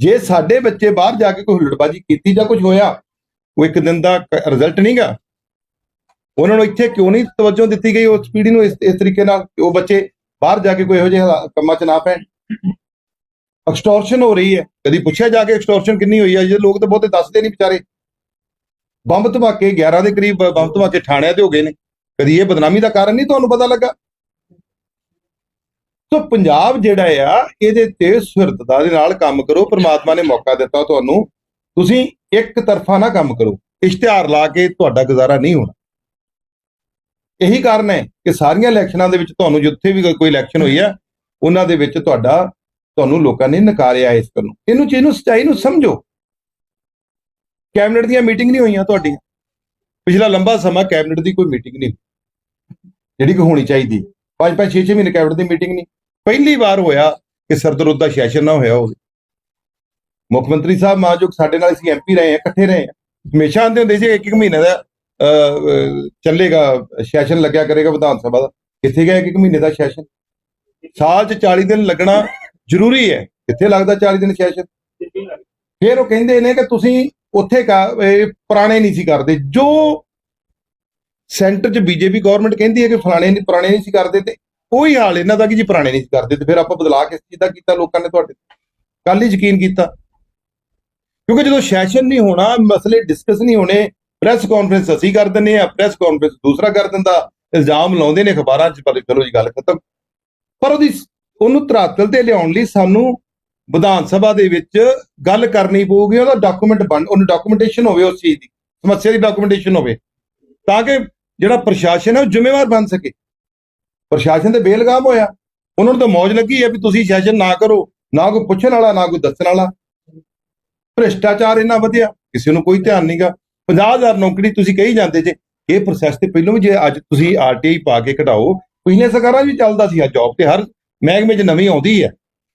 ਜੇ ਸਾਡੇ ਬੱਚੇ ਬਾਹਰ ਜਾ ਕੇ ਕੋਈ ਹੁਲੜਬਾਜ਼ੀ ਕੀਤੀ ਜਾਂ ਕੁਝ ਹੋਇਆ, ਉਹ ਇੱਕ ਦਿਨ ਦਾ ਰਿਜ਼ਲਟ ਨਹੀਂਗਾ ਉਹਨਾਂ ਨੂੰ ਇੱਥੇ ਕਿਉਂ ਨਹੀਂ ਤਵੱਜੋ ਦਿੱਤੀ ਗਈ ਉਸ ਪੀੜ੍ਹੀ ਨੂੰ ਇਸ ਇਸ ਤਰੀਕੇ ਨਾਲ ਕਿ ਉਹ ਬੱਚੇ ਬਾਹਰ ਜਾ ਕੇ ਕੋਈ ਇਹੋ ਜਿਹੇ ਕੰਮਾਂ 'ਚ ਨਾ ਪੈਣ? ਐਕਸਟੋਰਸ਼ਨ ਹੋ ਰਹੀ ਹੈ। ਕਦੀ ਪੁੱਛਿਆ ਜਾ ਕੇ ਐਕਸਟੋਰਸ਼ਨ ਕਿੰਨੀ ਹੋਈ ਹੈ? ਜੇ ਲੋਕ ਤਾਂ ਬਹੁਤੇ ਦੱਸਦੇ ਨਹੀਂ ਵਿਚਾਰੇ। ਬੰਬ ਧਮਾਕੇ 11 ਦੇ ਕਰੀਬ, ਬੰਬ ਧਮਾਕੇ ਠਾਣਿਆਂ ਤੇ ਹੋ ਗਏ ਨੇ। ਕਦੀ ਇਹ ਬਦਨਾਮੀ ਦਾ ਕਾਰਨ ਨਹੀਂ ਤੁਹਾਨੂੰ ਪਤਾ ਲੱਗਾ? ਸੋ ਪੰਜਾਬ ਜਿਹੜਾ ਆ ਇਹਦੇ ਤੇ ਸੁਹਿਰਦਤਾ ਦੇ ਨਾਲ ਕੰਮ ਕਰੋ ਪ੍ਰਮਾਤਮਾ ਨੇ ਮੌਕਾ ਦਿੱਤਾ ਤੁਹਾਨੂੰ। ਤੁਸੀਂ ਇੱਕ ਤਰਫਾ ਨਾ ਕੰਮ ਕਰੋ ਇਸ਼ਤਿਹਾਰ ਲਾ ਕੇ ਤੁਹਾਡਾ ਗੁਜ਼ਾਰਾ ਨਹੀਂ ਹੋਣਾ। ਇਹੀ ਕਾਰਨ ਹੈ ਕਿ ਸਾਰੀਆਂ ਇਲੈਕਸ਼ਨਾਂ ਦੇ ਵਿੱਚ ਤੁਹਾਨੂੰ ਜਿੱਥੇ ਵੀ ਕੋਈ- ਇਲੈਕਸ਼ਨ ਹੋਈ ਆ ਉਹਨਾਂ ਦੇ ਵਿੱਚ ਤੁਹਾਡਾ ਤੁਹਾਨੂੰ ਲੋਕਾਂ ਨੇ ਨਕਾਰਿਆ ਇਸ ਗੱਲ। ਨੂੰ ਇਹਨੂੰ ਚੀਜ਼ ਨੂੰ ਸੱਚਾਈ ਨੂੰ ਸਮਝੋ। ਕੈਬਨਿਟ ਦੀਆਂ ਮੀਟਿੰਗ ਨਹੀਂ ਹੋਈਆਂ ਤੁਹਾਡੀਆਂ। ਪਿਛਲਾ ਲੰਬਾ ਸਮਾਂ ਕੈਬਨਿਟ ਦੀ ਕੋਈ ਮੀਟਿੰਗ ਨਹੀਂ ਹੋਈ, ਜਿਹੜੀ ਕਿ ਹੋਣੀ ਚਾਹੀਦੀ। ਪੰਜ ਪੰਜ 6 6 ਮਹੀਨੇ ਕੈਬਨਿਟ ਦੀ ਮੀਟਿੰਗ ਨਹੀਂ। ਪਹਿਲੀ ਵਾਰ ਹੋਇਆ ਕਿ ਸਰਦਰੁੱਦ ਦਾ ਸੈਸ਼ਨ ਨਾ ਹੋਇਆ ਹੋਵੇ। ਮੁੱਖ ਮੰਤਰੀ ਸਾਹਿਬ ਮਾਜੂਕ ਸਾਡੇ ਨਾਲ ਅਸੀਂ ਐਮਪੀ ਰਹੇ ਹਾਂ ਇਕੱਠੇ ਰਹੇ ਹਾਂ ਹਮੇਸ਼ਾ ਆਂਦੇ ਹੁੰਦੇ ਸੀ ਇੱਕ ਇੱਕ ਮਹੀਨੇ ਦਾ ਚੱਲੇਗਾ, ਸੈਸ਼ਨ ਲੱਗਿਆ ਕਰੇਗਾ ਵਿਧਾਨ ਸਭਾ ਦਾ। ਕਿੱਥੇ ਗਿਆ ਇੱਕ ਮਹੀਨੇ ਦਾ ਸੈਸ਼ਨ? ਸਾਲ 'ਚ 40 ਦਿਨ ਲੱਗਣਾ ਜ਼ਰੂਰੀ ਹੈ। ਕਿੱਥੇ ਲੱਗਦਾ 40 ਦਿਨ ਸੈਸ਼ਨ? ਫਿਰ ਉਹ ਕਹਿੰਦੇ ਨੇ ਕਿ ਤੁਸੀਂ ਉੱਥੇ ਪੁਰਾਣੇ ਨਹੀਂ ਸੀ ਕਰਦੇ। ਜੋ ਸੈਂਟਰ 'ਚ ਬੀਜੇਪੀ ਗਵਰਨਮੈਂਟ ਕਹਿੰਦੀ ਹੈ ਕਿ ਫਲਾਣੇ ਨਹੀਂ, ਪੁਰਾਣੇ ਨਹੀਂ ਸੀ ਕਰਦੇ ਤੇ ਕੋਈ ਹਾਲ ਇਹਨਾਂ ਦਾ ਕਿ ਜੀ ਪੁਰਾਣੇ ਨਹੀਂ ਕਰਦੇ ਤੇ ਫਿਰ ਆਪਾਂ ਬਦਲਾ ਕਿਸ ਚੀਜ਼ ਦਾ ਕੀਤਾ, ਲੋਕਾਂ ਨੇ ਤੁਹਾਡੇ ਕੱਲ ਹੀ ਯਕੀਨ ਕੀਤਾ। ਕਿਉਂਕਿ ਜਦੋਂ ਸੈਸ਼ਨ ਨਹੀਂ ਹੋਣਾ, ਮਸਲੇ ਡਿਸਕਸ ਨਹੀਂ ਹੋਣੇ ਪ੍ਰੈਸ ਕਾਨਫਰੰਸ ਅਸੀਂ ਕਰ ਦਿੰਦੇ ਆ ਪ੍ਰੈਸ ਕਾਨਫਰੰਸ ਦੂਸਰਾ ਕਰ ਦਿੰਦਾ, ਇਲਜ਼ਾਮ ਲਾਉਂਦੇ ਨੇ ਅਖਬਾਰਾਂ 'ਚ ਪਰ ਚਲੋ ਜੀ, ਗੱਲ ਖਤਮ। ਪਰ ਉਹਦੀ ਉਹਨੂੰ ਧਰਾਤਲ ਤੇ ਲਿਆਉਣ ਲਈ ਸਾਨੂੰ ਵਿਧਾਨ ਸਭਾ ਦੇ ਵਿੱਚ ਗੱਲ ਕਰਨੀ ਪਊਗੀ, ਉਹਦਾ ਡਾਕੂਮੈਂਟ ਬਣ, ਉਹਨੂੰ ਡਾਕੂਮੈਂਟੇਸ਼ਨ ਹੋਵੇ ਉਸ ਚੀਜ਼ ਦੀ, ਸਮੱਸਿਆ ਦੀ ਡਾਕੂਮੈਂਟੇਸ਼ਨ ਹੋਵੇ, ਤਾਂ ਕਿ ਜਿਹੜਾ ਪ੍ਰਸ਼ਾਸਨ ਹੈ ਉਹ ਜ਼ਿੰਮੇਵਾਰ ਬਣ ਸਕੇ। ਪ੍ਰਸ਼ਾਸਨ ਤੇ ਬੇਲਗਾਮ ਹੋਇਆ। ਉਹਨਾਂ ਨੂੰ ਤਾਂ ਮੌਜ ਲੱਗੀ ਹੈ ਵੀ ਤੁਸੀਂ ਸੈਸ਼ਨ ਨਾ ਕਰੋ, ਨਾ ਕੋਈ ਪੁੱਛਣ ਵਾਲਾ, ਨਾ ਕੋਈ ਦੱਸਣ ਵਾਲਾ। ਭ੍ਰਿਸ਼ਟਾਚਾਰ ਇੰਨਾ ਵਧਿਆ, ਕਿਸੇ ਨੂੰ ਕੋਈ ਧਿਆਨ ਨਹੀਂਗਾ। 50000 ਨੌਕਰੀ ਤੁਸੀਂ ਕਹੀ ਜਾਂਦੇ ਜੇ। ਇਹ ਪ੍ਰੋਸੈਸ ਤੇ ਪਹਿਲਾਂ ਵੀ ਜੇ ਅੱਜ ਤੁਸੀਂ ਆਰਟੀਆਈ ਪਾ ਕੇ ਘਟਾਓ ਪਿਛਲੇ ਸਰਕਾਰਾਂ 'ਚ ਵੀ ਚੱਲਦਾ ਸੀ ਆ ਜੌਬ ਤੇ। ਹਰ ਮਹਿਕਮੇ 'ਚ ਨਵੀਂ ਆਉਂਦੀ ਹੈ।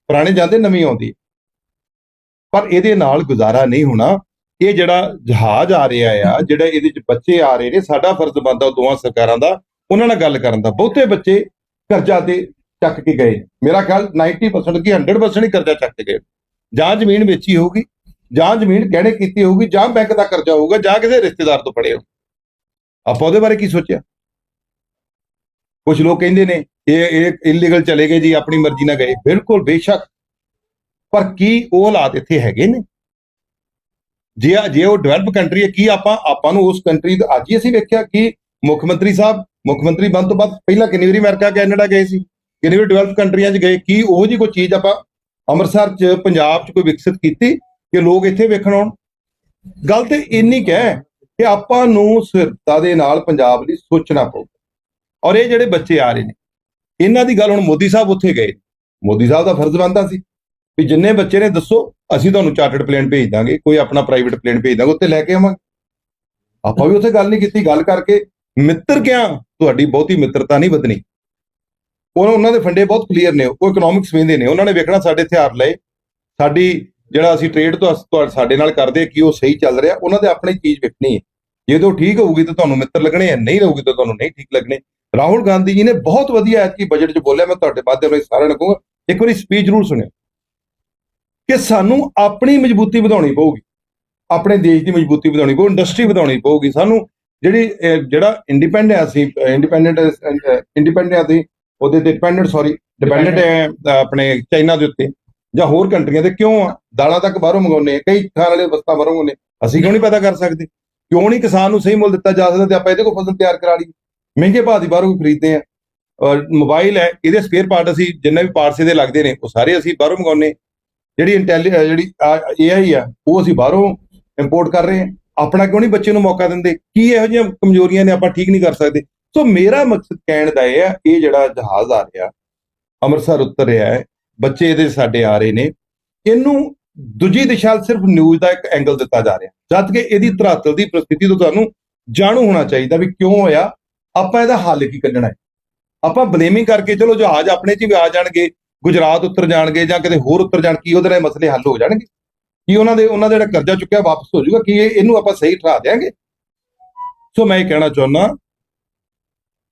ਪੁਰਾਣੇ ਜਾਂਦੇ ਨਵੀਂ ਆਉਂਦੀ ਪਰ ਇਹਦੇ ਨਾਲ ਗੁਜ਼ਾਰਾ ਨਹੀਂ ਹੋਣਾ। ਇਹ ਜਿਹੜਾ ਜਹਾਜ਼ ਆ ਰਿਹਾ ਆ, ਜਿਹੜਾ ਇਹਦੇ 'ਚ ਬੱਚੇ ਆ ਰਹੇ ਨੇ, ਸਾਡਾ ਫਰਜ਼ ਬਣਦਾ ਉਹ ਦੋਵਾਂ ਸਰਕਾਰਾਂ ਦਾ ਉਹਨਾਂ ਨਾਲ ਗੱਲ ਕਰਨ ਦਾ। ਬਹੁਤੇ ਬੱਚੇ ਕਰਜ਼ਾ ਤੇ ਚੱਕ ਕੇ ਗਏ। ਮੇਰਾ ਖਿਆਲ 90% ਕੀ 100% ਹੀ ਕਰਜ਼ਾ ਚੱਕ ਕੇ ਗਏ। ਜਾਂ ਜ਼ਮੀਨ ਵੇਚੀ ਹੋਊਗੀ, ਜਾਂ ਜ਼ਮੀਨ ਗਹਿਣੇ ਕੀਤੀ ਹੋਊਗੀ, ਜਾਂ ਬੈਂਕ ਦਾ ਕਰਜ਼ਾ ਹੋਊਗਾ, ਜਾਂ ਕਿਸੇ ਰਿਸ਼ਤੇਦਾਰ ਤੋਂ ਫੜੇ ਹੋ ਆਪਾਂ ਉਹਦੇ ਬਾਰੇ ਕੀ ਸੋਚਿਆ? ਕੁਝ ਲੋਕ ਕਹਿੰਦੇ ਨੇ, ਇਹ ਇਹ ਇਲੀਗਲ ਚਲੇ ਗਏ ਜੀ, ਆਪਣੀ ਮਰਜ਼ੀ ਨਾਲ ਗਏ। ਬਿਲਕੁਲ ਬੇਸ਼ੱਕ। ਪਰ ਕੀ ਉਹ ਹਾਲਾਤ ਇੱਥੇ ਹੈਗੇ ਨੇ? ਜੇ ਜੇ ਉਹ ਡਿਵੈਲਪ ਕੰਟਰੀ ਹੈ, ਕੀ ਆਪਾਂ ਆਪਾਂ ਨੂੰ ਉਸ ਕੰਟਰੀ ਦਾ ਅੱਜ ਹੀ ਅਸੀਂ ਵੇਖਿਆ ਕਿ ਮੁੱਖ ਮੰਤਰੀ ਸਾਹਿਬ ਮੁੱਖ ਮੰਤਰੀ ਬਣ ਤੋਂ ਬਾਅਦ ਪਹਿਲਾਂ ਕਿੰਨੀ ਵਾਰੀ ਅਮਰੀਕਾ ਕੈਨੇਡਾ ਗਏ ਸੀ? ਕਿੰਨੀ ਵਾਰੀ ਡਿਵੈਲਪ ਕੰਟਰੀਆਂ 'ਚ ਗਏ? ਕੀ ਉਹ ਜੀ ਕੋਈ ਚੀਜ਼ ਆਪਾਂ ਅੰਮ੍ਰਿਤਸਰ 'ਚ, ਪੰਜਾਬ 'ਚ ਕੋਈ ਵਿਕਸਿਤ ਕੀਤੀ ਕਿ ਲੋਕ ਇੱਥੇ ਵੇਖਣ ਆਉਣ? ਗੱਲ ਤੇ ਇੰਨੀ ਕਹਿ ਕਿ ਆਪਾਂ ਨੂੰ ਸਿਰਤਾ ਦੇ ਨਾਲ ਪੰਜਾਬ ਲਈ ਸੋਚਣਾ ਪਊਗਾ ਔਰ ਇਹ ਜਿਹੜੇ ਬੱਚੇ ਆ ਰਹੇ ਨੇ, ਇਹਨਾਂ ਦੀ ਗੱਲ ਹੁਣ ਮੋਦੀ ਸਾਹਿਬ ਉੱਥੇ ਗਏ। ਮੋਦੀ ਸਾਹਿਬ ਦਾ ਫਰਜ਼ ਬਣਦਾ ਸੀ ਵੀ ਜਿੰਨੇ ਬੱਚੇ ਨੇ ਦੱਸੋ, ਅਸੀਂ ਤੁਹਾਨੂੰ ਚਾਰਟਰਡ ਪਲੇਨ ਭੇਜ ਦਾਂਗੇ, ਕੋਈ ਆਪਣਾ ਪ੍ਰਾਈਵੇਟ ਪਲੇਨ ਭੇਜ ਦਾਂਗੇ ਉੱਤੇ ਲੈ ਕੇ ਆਵਾਂਗੇ। ਆਪਾਂ ਵੀ ਉੱਥੇ ਗੱਲ ਨਹੀਂ ਕੀਤੀ, ਗੱਲ ਕਰਕੇ ਮਿੱਤਰ ਕਿਆ? ਤੁਹਾਡੀ ਬਹੁਤੀ ਮਿੱਤਰਤਾ ਨਹੀਂ ਵਧਣੀ। ਉਹ ਉਹਨਾਂ ਦੇ ਫੰਡੇ ਬਹੁਤ ਕਲੀਅਰ ਨੇ, ਉਹ ਇਕਨੋਮਿਕਸ ਵੇਂਦੇ ਨੇ। ਉਹਨਾਂ ਨੇ ਵੇਖਣਾ ਸਾਡੇ ਹਥਿਆਰ ਲਏ। ਸਾਡੀ ਜਿਹੜਾ ਅਸੀਂ ਟ੍ਰੇਡ ਤੋਂ ਸਾਡੇ ਨਾਲ ਕਰਦੇ ਕਿ ਉਹ ਸਹੀ ਚੱਲ ਰਿਹਾ, ਉਹਨਾਂ ਦੇ ਆਪਣੀ ਚੀਜ਼ ਵੇਖਣੀ ਹੈ। ਜੇ ਤਾਂ ਉਹ ਠੀਕ ਹੋਊਗੀ ਤਾਂ ਤੁਹਾਨੂੰ ਮਿੱਤਰ ਲੱਗਣੇ ਆ, ਨਹੀਂ ਰਹੂਗੀ ਤਾਂ ਤੁਹਾਨੂੰ ਨਹੀਂ ਠੀਕ ਲੱਗਣੇ। ਰਾਹੁਲ ਗਾਂਧੀ ਜੀ ਨੇ ਬਹੁਤ ਵਧੀਆ ਐਤਕੀ ਬਜਟ 'ਚ ਬੋਲਿਆ, ਮੈਂ ਤੁਹਾਡੇ ਮਾਧਿਅਮ ਰਾਹੀਂ ਸਾਰਿਆਂ ਨੂੰ ਕਹੂੰਗਾ, ਇੱਕ ਵਾਰੀ ਸਪੀਚ ਜ਼ਰੂਰ ਸੁਣਿਓ। ਕਿ ਸਾਨੂੰ ਆਪਣੀ ਮਜ਼ਬੂਤੀ ਵਧਾਉਣੀ ਪਊਗੀ। ਆਪਣੇ ਦੇਸ਼ ਦੀ ਮਜ਼ਬੂਤੀ ਵਧਾਉਣੀ ਪਊ ਇੰਡਸਟਰੀ ਵਧਾਉਣੀ ਪਊਗੀ। ਸਾਨੂੰ ਜਿਹੜੀ ਜਿਹੜਾ ਇੰਡੀਪੈਂਡੈਂਟ ਅਸੀਂ ਇੰਡੀਪੈਂਡੈਂਟ ਇੰਡੀਪੈਂਡੈਂਟ ਅਸੀਂ, ਉਹਦੇ ਤੇ ਡਿਪੈਂਡੈਂਟ ਸੌਰੀ ਡਿਪੈਂਡੈਂਟ ਹੈ ਆਪਣੇ ਚਾਈਨਾ ਦੇ ਉੱਤੇ, ਜਾਂ ਹੋਰ ਕੰਟਰੀਆਂ ਤੇ ਕਿਉਂ ਆ? ਦਾਲਾਂ ਤੱਕ ਬਾਹਰੋਂ ਮੰਗਾਉਂਦੇ ਆ, ਕਈ ਖਾਣ ਵਾਲੇ ਵਸਤਾਂ ਬਾਹਰੋਂ ਮੰਗਾਉਂਦੇ ਅਸੀਂ ਕਿਉਂ ਨਹੀਂ ਪੈਦਾ ਕਰ ਸਕਦੇ? ਕਿਉਂ ਨਹੀਂ ਕਿਸਾਨ ਨੂੰ ਸਹੀ ਮੁੱਲ ਦਿੱਤਾ ਜਾ ਸਕਦਾ ਤੇ ਆਪਾਂ ਇਹਦੇ ਕੋਲ ਫਸਲ ਤਿਆਰ ਕਰਾ ਲਈ? ਮਹਿੰਗੇ ਭਾਅ ਦੀ ਬਾਹਰੋਂ ਖਰੀਦਦੇ ਆ। ਔਰ ਮੋਬਾਈਲ ਹੈ, ਇਹਦੇ ਸਪੇਅਰ ਪਾਰਟ ਅਸੀਂ ਜਿੰਨੇ ਵੀ ਪਾਰਟਸ ਇਹਦੇ ਲੱਗਦੇ ਨੇ, ਉਹ ਸਾਰੇ ਅਸੀਂ ਬਾਹਰੋਂ ਮੰਗਾਉਂਦੇ ਜਿਹੜੀ ਇੰਟੈਲੀ ਅਹ ਜਿਹੜੀ ਏਆਈ ਆ, ਉਹ ਅਸੀਂ ਬਾਹਰੋਂ ਇੰਪੋਰਟ ਕਰ ਰਹੇ ਹਾਂ ਆਪਣਾ ਕਿਉਂ ਨਹੀਂ ਬੱਚੇ ਨੂੰ ਮੌਕਾ ਦਿੰਦੇ? ਕੀ ਇਹੋ ਜਿਹੀਆਂ ਕਮਜ਼ੋਰੀਆਂ ਨੇ ਆਪਾਂ ਠੀਕ ਨਹੀਂ ਕਰ ਸਕਦੇ? ਸੋ ਮੇਰਾ ਮਕਸਦ ਕਹਿਣ ਦਾ ਇਹ ਹੈ ਇਹ ਜਿਹੜਾ ਜਹਾਜ਼ ਆ ਰਿਹਾ, ਅੰਮ੍ਰਿਤਸਰ ਉਤਰ ਰਿਹਾ ਹੈ, ਬੱਚੇ ਇਹਦੇ ਸਾਡੇ ਆ ਰਹੇ ਨੇ। ਇਹਨੂੰ ਦੂਜੀ ਦਿਸ਼ਾ ਸਿਰਫ ਨਿਊਜ਼ ਦਾ ਇੱਕ ਐਂਗਲ ਦਿੱਤਾ ਜਾ ਰਿਹਾ। ਜਦ ਕਿ ਇਹਦੀ ਧਰਾਤਲ ਦੀ ਪ੍ਰਸਥਿਤੀ ਤੋਂ ਤੁਹਾਨੂੰ ਜਾਣੂ ਹੋਣਾ ਚਾਹੀਦਾ ਵੀ ਕਿਉਂ ਹੋਇਆ। ਆਪਾਂ ਇਹਦਾ ਹੱਲ ਕੀ ਕੱਢਣਾ ਹੈ? ਆਪਾਂ ਬਲੇਮਿੰਗ ਕਰਕੇ ਚਲੋ ਜਹਾਜ਼ ਆਪਣੇ 'ਚ ਵੀ ਆ ਜਾਣਗੇ, ਗੁਜਰਾਤ ਉੱਤਰ ਜਾਣਗੇ ਜਾਂ ਕਿਤੇ ਹੋਰ ਉੱਤਰ ਜਾਣ, ਕੀ ਉਹਦੇ ਨਾਲ ਮਸਲੇ ਹੱਲ ਹੋ ਜਾਣਗੇ? ਕੀ ਉਹਨਾਂ ਦੇ ਉਹਨਾਂ ਦਾ ਜਿਹੜਾ ਕਰਜ਼ਾ ਚੁੱਕਿਆ ਵਾਪਸ ਹੋ ਜਾਊਗਾ, ਕੀ ਇਹਨੂੰ ਆਪਾਂ ਸਹੀ ਠਹਿਰਾ ਦੇਾਂਗੇ ਸੋ ਮੈਂ ਇਹ ਕਹਿਣਾ ਚਾਹੁੰਦਾ,